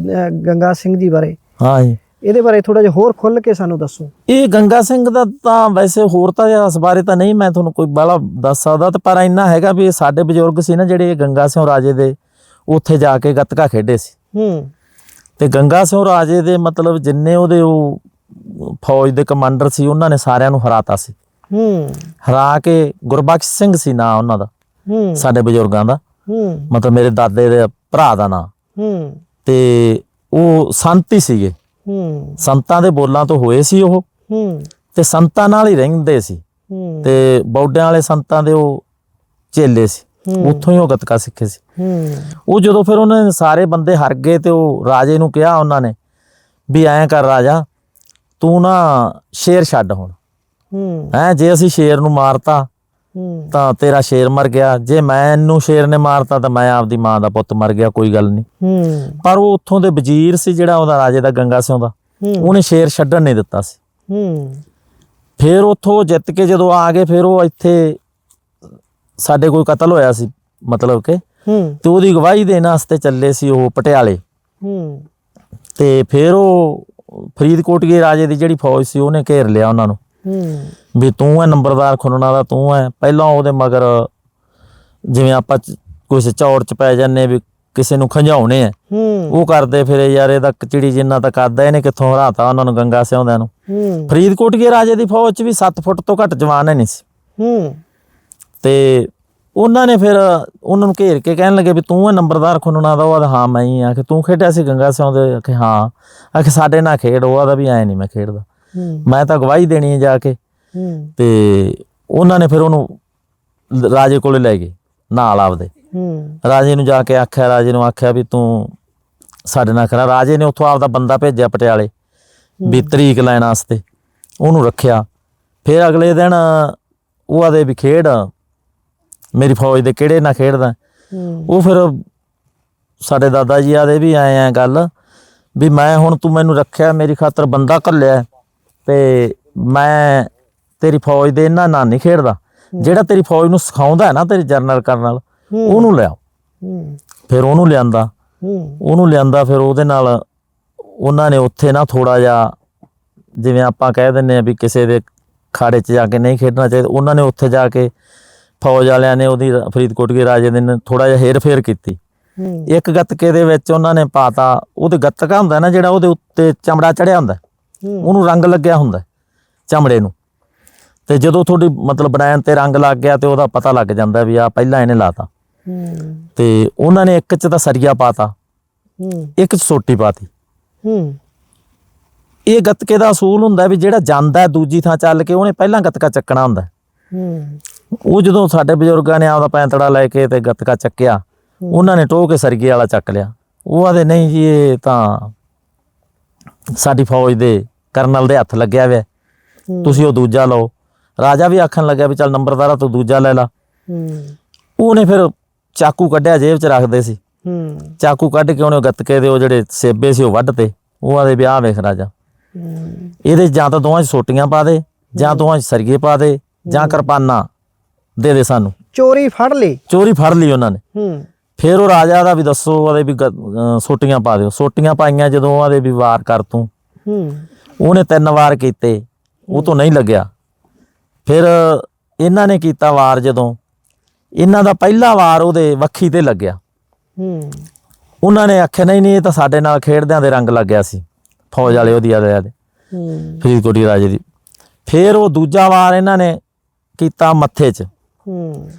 ਗੰਗਾ ਸਿੰਘ ਜੀ ਬਾਰੇ। ਹਾਂ ਜੀ। ਇਹਦੇ ਬਾਰੇ ਥੋੜਾ ਜਿਹਾ ਹੋਰ ਖੁੱਲ ਕੇ ਸਾਨੂੰ ਦੱਸੋ। ਇਹ ਗੰਗਾ ਸਿੰਘ ਦਾ ਤਾਂ ਵੈਸੇ ਹੋਰ ਤਾਂ ਇਸ ਬਾਰੇ ਤਾਂ ਨਹੀਂ ਮੈਂ ਤੁਹਾਨੂੰ ਕੋਈ ਬਾਲਾ ਦੱਸ ਸਕਦਾ ਤੇ ਪਰ ਇੰਨਾ ਹੈਗਾ ਵੀ ਸਾਡੇ ਬਜ਼ੁਰਗ ਸੀ ਨਾ ਜਿਹੜੇ ਗੰਗਾ ਸਿੰਘ ਰਾਜੇ ਦੇ ਉੱਥੇ ਜਾ ਕੇ ਗੱਤਕਾ ਖੇਡੇ ਸੀ। ਹੂੰ। ਤੇ ਗੰਗਾ ਸਿੰਘ ਰਾਜੇ ਦੇ ਮਤਲਬ ਜਿੰਨੇ ਉਹਦੇ ਉਹ ਫੌਜ ਦੇ ਕਮਾਂਡਰ ਸੀ ਉਹਨਾਂ ਨੇ ਸਾਰਿਆਂ ਨੂੰ ਹਰਾਤਾ ਸੀ। ਹੂੰ। ਹਰਾ ਕੇ ਗੁਰਬਖਸ਼ ਸਿੰਘ ਸੀ ਨਾਂ ਉਹਨਾਂ ਦਾ ਹੂੰ। ਸਾਡੇ ਬਜ਼ੁਰਗਾਂ ਦਾ। ਹੂੰ। ਮਤਲਬ ਮੇਰੇ ਦਾਦੇ ਦੇ ਭਰਾ ਦਾ ਨਾਂ। ਹੂੰ। ਤੇ ਉਹ ਸੰਤ ਹੀ ਸੀਗੇ। ਹੂੰ। ਸੰਤਾਂ ਦੇ ਬੋਲਾਂ ਤੋਂ ਹੋਏ ਸੀ ਉਹ। ਹੂੰ। ਤੇ ਸੰਤਾਂ ਨਾਲ ਹੀ ਰਹਿੰਦੇ ਸੀ। ਹੂੰ। ਤੇ ਬੌਡਿਆਂ ਵਾਲੇ ਸੰਤਾਂ ਦੇ ਉਹ ਚੇਲੇ ਸੀ। ਉੱਥੋਂ ਹੀ ਉਹ ਗੱਤਕਾ ਸਿੱਖੇ ਸੀ। ਉਹ ਜਦੋਂ ਫਿਰ ਉਹਨਾਂ ਸਾਰੇ ਬੰਦੇ ਹਾਰ ਗਏ ਤੇ ਉਹ ਰਾਜੇ ਨੂੰ ਕਿਹਾ ਉਹਨਾਂ ਨੇ ਵੀ ਐਂ ਕਰ ਰਾਜਾ ਤੂੰ ਨਾ ਸ਼ੇਰ ਛੱਡ ਹੁਣ। ਹੂੰ। ਹੈ ਜੇ ਅਸੀਂ ਸ਼ੇਰ ਨੂੰ ਮਾਰਤਾ ਤਾਂ ਤੇਰਾ ਸ਼ੇਰ ਮਰ ਗਿਆ। ਜੇ ਮੈਨੂੰ ਸ਼ੇਰ ਨੇ ਮਾਰਤਾ ਤਾਂ ਮੈਂ ਆਪਦੀ ਮਾਂ ਦਾ ਪੁੱਤ ਮਰ ਗਿਆ ਕੋਈ ਗੱਲ ਨਹੀਂ। ਹੂੰ। ਪਰ ਉਹ ਉੱਥੋਂ ਦੇ ਵਜ਼ੀਰ ਸੀ ਜਿਹੜਾ ਉਹਦਾ ਰਾਜੇ ਦਾ ਗੰਗਾ ਸਿੰਘ ਦਾ ਉਹਨੇ ਸ਼ੇਰ ਛੱਡਣ ਨਹੀਂ ਦਿੱਤਾ ਸੀ। ਹੂੰ। ਫਿਰ ਉੱਥੋਂ ਜਿੱਤ ਕੇ ਜਦੋਂ ਆ ਗਏ ਫਿਰ ਉਹ ਇੱਥੇ ਸਾਡੇ ਕੋਈ ਕਤਲ ਹੋਇਆ ਸੀ ਮਤਲਬ ਕਿ। ਹੂੰ। ਤੇ ਉਹਦੀ ਗਵਾਹੀ ਦੇਣ ਵਾਸਤੇ ਚੱਲੇ ਸੀ ਉਹ ਪਟਿਆਲੇ। ਹੂੰ। ਤੇ ਫਿਰ ਉਹ ਫਰੀਦਕੋਟ ਦੇ ਰਾਜੇ ਦੀ ਜਿਹੜੀ ਫੌਜ ਸੀ ਉਹਨੇ ਘੇਰ ਲਿਆ ਉਹਨਾਂ ਨੂੰ। ਹੂੰ। ਵੀ ਤੂੰ ਹੈ ਨੰਬਰਦਾਰ ਖੁਨਣਾ ਦਾ ਤੂੰ ਹੈ ਪਹਿਲਾਂ ਉਹਦੇ ਮਗਰ ਜਿਵੇਂ ਆਪਾਂ ਕੋਈ ਚੌੜ ਚ ਪੈ ਜਾਂਦੇ ਵੀ ਕਿਸੇ ਨੂੰ ਖੰਝਾਉਣੇ ਆ ਉਹ ਕਰਦੇ ਫਿਰ ਯਾਰ ਇਹਦਾ ਚਿੜੀ ਜਿੰਨਾ ਤਾਂ ਕਰਦਾ ਇਹਨੇ ਕਿੱਥੋਂ ਹਰਾਤਾ ਉਹਨਾਂ ਨੂੰ ਗੰਗਾ ਸਿਉਂਦਿਆਂ ਨੂੰ। ਫਰੀਦਕੋਟ ਦੇ ਰਾਜੇ ਦੀ ਫੌਜ ਚ ਵੀ 7 ਫੁੱਟ ਤੋਂ ਘੱਟ ਜਵਾਨ ਹੈ ਨਹੀਂ ਸੀ। ਹੂੰ। ਤੇ ਉਹਨਾਂ ਨੇ ਫਿਰ ਉਹਨਾਂ ਨੂੰ ਘੇਰ ਕੇ ਕਹਿਣ ਲੱਗੇ ਵੀ ਤੂੰ ਹੈ ਨੰਬਰਦਾਰ ਖੁਨਣਾ ਦਾ ਉਹ ਆਦਾ ਹਾਂ ਮੈਂ ਹੀ ਆ। ਕਿ ਤੂੰ ਖੇਡਿਆ ਸੀ ਗੰਗਾ ਸਿਉਂ ਦੇ? ਆਖੇ ਹਾਂ। ਆਖੇ ਸਾਡੇ ਨਾਲ ਖੇਡ ਉਹ ਆਦਾ ਵੀ ਐ ਨਹੀਂ ਮੈਂ ਖੇਡਦਾ। ਮੈਂ ਤਾਂ ਗਵਾਹੀ ਦੇਣੀ ਹੈ ਜਾ ਕੇ। ਤੇ ਉਹਨਾਂ ਨੇ ਫਿਰ ਉਹਨੂੰ ਰਾਜੇ ਕੋਲੇ ਲੈ ਗਏ ਨਾਲ ਆਪਦੇ। ਰਾਜੇ ਨੂੰ ਜਾ ਕੇ ਆਖਿਆ ਰਾਜੇ ਨੂੰ ਆਖਿਆ ਵੀ ਤੂੰ ਸਾਡੇ ਨਾਲ ਖੜਾ। ਰਾਜੇ ਨੇ ਉੱਥੋਂ ਆਪਦਾ ਬੰਦਾ ਭੇਜਿਆ ਪਟਿਆਲੇ ਵੀ ਤਰੀਕ ਲੈਣ ਵਾਸਤੇ। ਉਹਨੂੰ ਰੱਖਿਆ। ਫਿਰ ਅਗਲੇ ਦਿਨ ਉਹ ਆਦੇ ਵੀ ਖੇਡ ਮੇਰੀ ਫੌਜ ਦੇ ਕਿਹੜੇ ਨਾਲ ਖੇਡਦਾ। ਉਹ ਫਿਰ ਸਾਡੇ ਦਾਦਾ ਜੀ ਆਦੇ ਵੀ ਆਏ ਆ ਗੱਲ ਵੀ ਮੈਂ ਹੁਣ ਤੂੰ ਮੈਨੂੰ ਰੱਖਿਆ ਮੇਰੀ ਖਾਤਰ ਬੰਦਾ ਘੱਲਿਆ ਤੇ ਮੈਂ ਤੇਰੀ ਫੌਜ ਦੇ ਇਹਨਾਂ ਨਾਲ ਨਹੀਂ ਖੇਡਦਾ। ਜਿਹੜਾ ਤੇਰੀ ਫੌਜ ਨੂੰ ਸਿਖਾਉਂਦਾ ਹੈ ਨਾ ਤੇਰੀ ਜਰਨਲ ਕਰਨਲ ਉਹਨੂੰ ਲਿਆਓ। ਫਿਰ ਉਹਨੂੰ ਲਿਆਂਦਾ। ਉਹਨੂੰ ਲਿਆਂਦਾ ਫਿਰ ਉਹਦੇ ਨਾਲ ਉਹਨਾਂ ਨੇ ਉੱਥੇ ਨਾ ਥੋੜਾ ਜਿਹਾ ਜਿਵੇਂ ਆਪਾਂ ਕਹਿ ਦਿੰਨੇ ਆ ਵੀ ਕਿਸੇ ਦੇ ਖਾੜੇ 'ਚ ਜਾ ਕੇ ਨਹੀਂ ਖੇਡਣਾ ਚਾਹੀਦਾ ਉਹਨਾਂ ਨੇ ਉੱਥੇ ਜਾ ਕੇ ਫੌਜ ਵਾਲਿਆਂ ਨੇ ਉਹਦੀ ਫਰੀਦਕੋਟ ਦੇ ਰਾਜੇ ਦੇ ਨੇ ਥੋੜਾ ਜਿਹਾ ਹੇਰ ਫੇਰ ਕੀਤੀ ਇੱਕ ਗੱਤਕੇ ਦੇ ਵਿੱਚ ਉਹਨਾਂ ਨੇ ਪਾਤਾ ਉਹਦੇ ਗੱਤਕਾ ਹੁੰਦਾ ਨਾ ਜਿਹੜਾ ਉਹਦੇ ਉੱਤੇ ਚਮੜਾ ਚੜਿਆ ਹੁੰਦਾ। ਉਹਨੂੰ ਰੰਗ ਲੱਗਿਆ ਹੁੰਦਾ ਚਮੜੇ ਨੂੰ। ਤੇ ਜਦੋਂ ਤੁਹਾਡੀ ਮਤਲਬ ਬਣਾਉਣ ਤੇ ਰੰਗ ਲੱਗ ਗਿਆ ਤੇ ਉਹਦਾ ਪਤਾ ਲੱਗ ਜਾਂਦਾ ਵੀ ਆ ਪਹਿਲਾਂ ਇਹਨੇ ਲਾਤਾ। ਤੇ ਉਹਨਾਂ ਨੇ ਇੱਕ 'ਚ ਤਾਂ ਸਰੀਆ ਪਾਤਾ ਇੱਕ 'ਚ ਸੋਟੀ ਪਾਤੀ। ਇਹ ਗੱਤਕੇ ਦਾ ਅਸੂਲ ਹੁੰਦਾ ਵੀ ਜਿਹੜਾ ਜਾਂਦਾ ਦੂਜੀ ਥਾਂ ਚੱਲ ਕੇ ਉਹਨੇ ਪਹਿਲਾਂ ਗੱਤਕਾ ਚੱਕਣਾ ਹੁੰਦਾ। ਉਹ ਜਦੋਂ ਸਾਡੇ ਬਜ਼ੁਰਗਾਂ ਨੇ ਆਪਦਾ ਪੈਂਤੜਾ ਲੈ ਕੇ ਤੇ ਗੱਤਕਾ ਚੱਕਿਆ ਉਹਨਾਂ ਨੇ ਟੋਹ ਕੇ ਸਰਗੇ ਵਾਲਾ ਚੱਕ ਲਿਆ। ਉਹ ਆਦੇ ਨਹੀਂ ਜੀ ਇਹ ਤਾਂ ਸਾਡੀ ਫੌਜ ਦੇ ਕਰਨਲ ਦੇ ਹੱਥ ਲੱਗਿਆ ਹੋਇਆ ਹੂੰ। ਤੁਸੀਂ ਉਹ ਦੂਜਾ ਲਓ। ਰਾਜਾ ਵੀ ਆਖਣ ਲੱਗਿਆ ਵੀ ਚੱਲ ਨੰਬਰਦਾਰਾ ਤੂੰ ਦੂਜਾ ਲੈ ਲਾ। ਉਹਨੇ ਫਿਰ ਚਾਕੂ ਕੱਢਿਆ ਜੇਬ 'ਚ ਰੱਖਦੇ ਸੀ। ਚਾਕੂ ਕੱਢ ਕੇ ਉਹਨੇ ਗੱਤਕੇ ਦੇ ਉਹ ਜਿਹੜੇ ਸੇਬੇ ਸੀ ਉਹ ਵੱਢ ਤੇ ਉਹ ਆਦੇ ਵੀ ਆਹ ਵੇਖ ਰਾਜਾ। ਇਹਦੇ ਜਾਂ ਤਾਂ ਦੋਵਾਂ 'ਚ ਸੋਟੀਆਂ ਪਾ ਦੇ ਜਾਂ ਦੋਵਾਂ 'ਚ ਸਰਗੇ ਪਾ ਦੇ। ਜਾਂ ਕਿਰਪਾਨਾਂ ਦੇ ਦੇ ਸਾਨੂੰ। ਚੋਰੀ ਫੜ ਲਈ। ਚੋਰੀ ਫੜ ਲਈ ਉਹਨਾਂ ਨੇ। ਹੂੰ। ਫਿਰ ਉਹ ਰਾਜਾ ਦਾ ਵੀ ਦੱਸੋ ਉਹਦੇ ਵੀ ਸੋਟੀਆਂ ਪਾ ਦਿਓ। ਸੋਟੀਆਂ ਪਾਈਆਂ ਜਦੋਂ ਉਹਦੇ ਵੀ ਵਾਰ ਕਰ ਤੂੰ। ਹੂੰ। ਉਹਨੇ ਤਿੰਨ ਵਾਰ ਕੀਤੇ ਉਹ ਤੋਂ ਨਹੀਂ ਲੱਗਿਆ। ਫਿਰ ਇਹਨਾਂ ਨੇ ਕੀਤਾ ਵਾਰ ਜਦੋਂ। ਇਹਨਾਂ ਦਾ ਪਹਿਲਾ ਵਾਰ ਉਹਦੇ ਵੱਖੀ ਤੇ ਲੱਗਿਆ। ਹੂੰ। ਉਹਨਾਂ ਨੇ ਆਖਿਆ ਨਹੀਂ ਨਹੀਂ ਇਹ ਤਾਂ ਸਾਡੇ ਨਾਲ ਖੇਡਦਿਆਂ ਦੇ ਰੰਗ ਲੱਗਿਆ ਸੀ। ਫੌਜ ਵਾਲੇ ਉਹਦੀ ਆਦੇ ਦੇ ਹੂੰ। ਫਰੀਦਕੋਟੀ ਰਾਜੇ ਦੀ। ਫਿਰ ਉਹ ਦੂਜਾ ਵਾਰ ਇਹਨਾਂ ਨੇ ਕੀਤਾ ਮੱਥੇ 'ਚ। ਹੂੰ।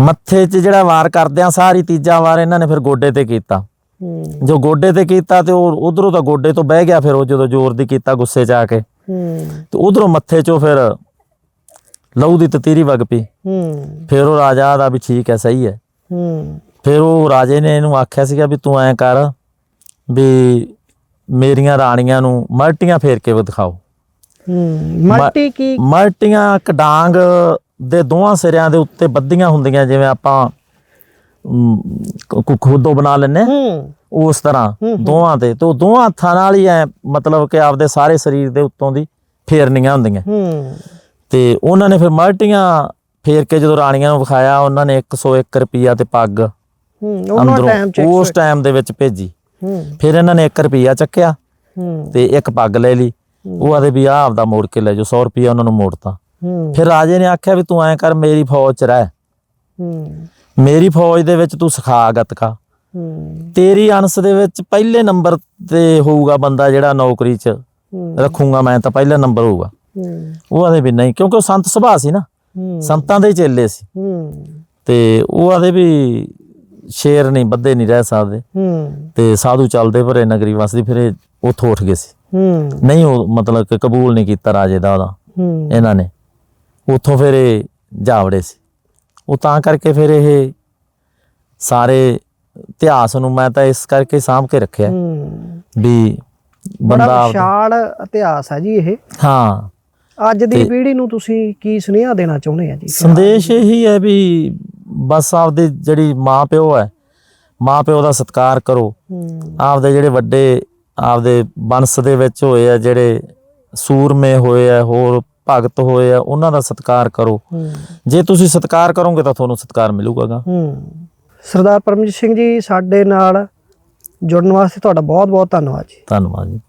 ਮੱਥੇ 'ਚ ਜਿਹੜਾ ਵਾਰ ਕਰਦਿਆਂ ਸਾਰੀ ਤੀਜਾ ਵਾਰ ਇਹਨਾਂ ਨੇ ਫਿਰ ਗੋਡੇ ਤੇ ਕੀਤਾ। ਹੂੰ। ਜੋ ਗੋਡੇ ਤੇ ਕੀਤਾ ਤੇ ਉਹ ਉਧਰੋਂ ਤਾਂ ਗੋਡੇ ਤੋਂ ਬਹਿ ਗਿਆ ਫਿਰ ਉਹ ਜਦੋਂ ਜ਼ੋਰ ਦੀ ਕੀਤਾ ਗੁੱਸੇ 'ਚ ਆ ਕੇ। ਹੂੰ। ਤੇ ਉਧਰੋਂ ਮੱਥੇ 'ਚੋਂ ਫਿਰ ਲਹੂ ਦੀ ਤਤੀਰੀ ਵਗ ਪਈ। ਹੂੰ। ਫਿਰ ਉਹ ਰਾਜਾ ਦਾ ਵੀ ਠੀਕ ਹੈ ਸਹੀ ਹੈ। ਹੂੰ। ਫਿਰ ਉਹ ਰਾਜੇ ਨੇ ਇਹਨੂੰ ਆਖਿਆ ਸੀਗਾ ਵੀ ਤੂੰ ਐਂ ਕਰ ਵੀ ਮੇਰੀਆਂ ਰਾਣੀਆਂ ਨੂੰ ਮਲਟੀਆਂ ਫੇਰ ਕੇ ਦਿਖਾਓ ਹੂੰ। ਮਾਟੀ ਕੀ ਮਲਟੀਆਂ ਕਡਾਂਗ ਦੇ ਦੋਹਾਂ ਸਿਰਿਆਂ ਦੇ ਉੱਤੇ ਬੱਦੀਆਂ ਹੁੰਦੀਆਂ ਜਿਵੇਂ ਆਪਾਂ ਖੁਦੋਂ ਬਣਾ ਲੈਨੇ ਹੂੰ। ਉਸ ਤਰ੍ਹਾਂ ਦੋਹਾਂ ਤੇ। ਤੇ ਦੋਹਾਂ ਹੱਥਾਂ ਨਾਲ ਹੀ ਐ ਮਤਲਬ ਕਿ ਆਪਦੇ ਸਾਰੇ ਸਰੀਰ ਦੇ ਉੱਤੋਂ ਦੀ ਫੇਰਨੀਆਂ ਹੁੰਦੀਆਂ। ਹੂੰ। ਤੇ ਉਹਨਾਂ ਨੇ ਫਿਰ ਮਲਟੀਆਂ ਫੇਰ ਕੇ ਜਦੋਂ ਰਾਣੀਆਂ ਨੂੰ ਵਿਖਾਇਆ ਉਹਨਾਂ ਨੇ 101 ਰੁਪਿਆ ਤੇ ਪੱਗ ਹੂੰ ਉਹਨਾਂ ਟਾਈਮ ਚ ਉਸ ਟਾਈਮ ਦੇ ਵਿੱਚ ਭੇਜੀ। ਹੂੰ। ਫਿਰ ਇਹਨਾਂ ਨੇ 1 ਰੁਪਿਆ ਚੱਕਿਆ ਹੂੰ। ਤੇ ਇੱਕ ਪੱਗ ਲੈ ਲਈ। ਉਹ ਆਦੇ ਵੀ ਆਹ ਆਪਦਾ ਮੋੜ ਕੇ ਲੈ ਜਾਓ 100 ਰੁਪਿਆ ਉਹਨਾਂ ਨੂੰ ਮੋੜਤਾ। ਫਿਰ ਰਾਜੇ ਨੇ ਆਖਿਆ ਵੀ ਤੂੰ ਐਂ ਕਰ ਮੇਰੀ ਫੌਜ ਚ ਰਹਿ। ਮੇਰੀ ਫੌਜ ਦੇ ਵਿੱਚ ਤੂੰ ਸਿਖਾ ਗਤਕਾ। ਤੇਰੀ ਅੰਸ ਦੇ ਵਿੱਚ ਪਹਿਲੇ ਨੰਬਰ ਤੇ ਹੋਊਗਾ ਬੰਦਾ ਜਿਹੜਾ ਨੌਕਰੀ 'ਚ ਰੱਖੂਗਾ ਮੈਂ ਤਾਂ ਪਹਿਲਾ ਨੰਬਰ ਹੋਊਗਾ। ਉਹ ਆਦੇ ਵੀ ਨਹੀਂ ਕਿਉਂਕਿ ਉਹ ਸੰਤ ਸੁਭਾਅ ਸੀ ਨਾ। ਸੰਤਾਂ ਦੇ ਚੇਲੇ ਸੀ। ਤੇ ਉਹ ਆਦੇ ਵੀ ਸ਼ੇਰ ਨਹੀਂ ਬੱਦੇ ਨਹੀਂ ਰਹਿ ਸਕਦੇ। ਤੇ ਸਾਧੂ ਚੱਲਦੇ ਭਰੇ ਨਗਰੀ ਵਸਦੀ ਫਿਰ ਉੱਥੋਂ ਉੱਠ ਗਏ ਸੀ। ਨਹੀਂ ਉਹ ਮਤਲਬ ਕਿ ਕਬੂਲ ਨਹੀਂ ਕੀਤਾ ਰਾਜੇ ਦਾ ਉਹਦਾ। ਇਹਨਾਂ ਨੇ। ਉੱਥੋਂ ਫਿਰ ਇਹ ਜਾਵੜੇ ਸੀ। ਉਹ ਤਾਂ ਕਰਕੇ ਫਿਰ ਇਹ ਸਾਰੇ ਇਤਿਹਾਸ ਨੂੰ ਮੈਂ ਤਾਂ ਇਸ ਕਰਕੇ ਸਾਂਭ ਕੇ ਰੱਖਿਆ। ਵੀ ਬੜਾ ਬੰਦਾ ਵਿਸ਼ਾਲ ਇਤਿਹਾਸ ਹੈ ਜੀ ਇਹ। ਹਾਂ। ਅੱਜ ਦੀ ਪੀੜ੍ਹੀ ਨੂੰ ਤੁਸੀਂ ਕੀ ਸੁਨੇਹਾ ਦੇਣਾ ਚਾਹੁੰਦੇ ਆ ਜੀ? ਸੰਦੇਸ਼ ਇਹੀ ਹੈ ਵੀ ਬਸ ਆਪਦੇ ਜਿਹੜੀ ਮਾਂ ਪਿਓ ਹੈ ਮਾਂ ਪਿਓ ਦਾ ਸਤਿਕਾਰ ਕਰੋ। ਆਪਦੇ ਜਿਹੜੇ ਵੱਡੇ ਆਪਦੇ ਬੰਸ ਦੇ ਵਿੱਚ ਹੋਏ ਆ ਜਿਹੜੇ ਸੂਰਮੇ ਹੋਏ ਆ ਹੋਰ ਭਗਤ ਹੋਏ ਆ ਉਹਨਾਂ ਦਾ ਸਤਿਕਾਰ ਕਰੋ। ਜੇ ਤੁਸੀਂ ਸਤਿਕਾਰ ਕਰੋਗੇ ਤਾਂ ਤੁਹਾਨੂੰ ਸਤਿਕਾਰ ਮਿਲੂਗਾ ਹੂੰ। ਸਰਦਾਰ ਪਰਮਜੀਤ ਸਿੰਘ ਜੀ ਸਾਡੇ ਨਾਲ ਜੁੜਨ ਵਾਸਤੇ ਤੁਹਾਡਾ ਬਹੁਤ ਬਹੁਤ ਧੰਨਵਾਦ ਜੀ। ਧੰਨਵਾਦ ਜੀ।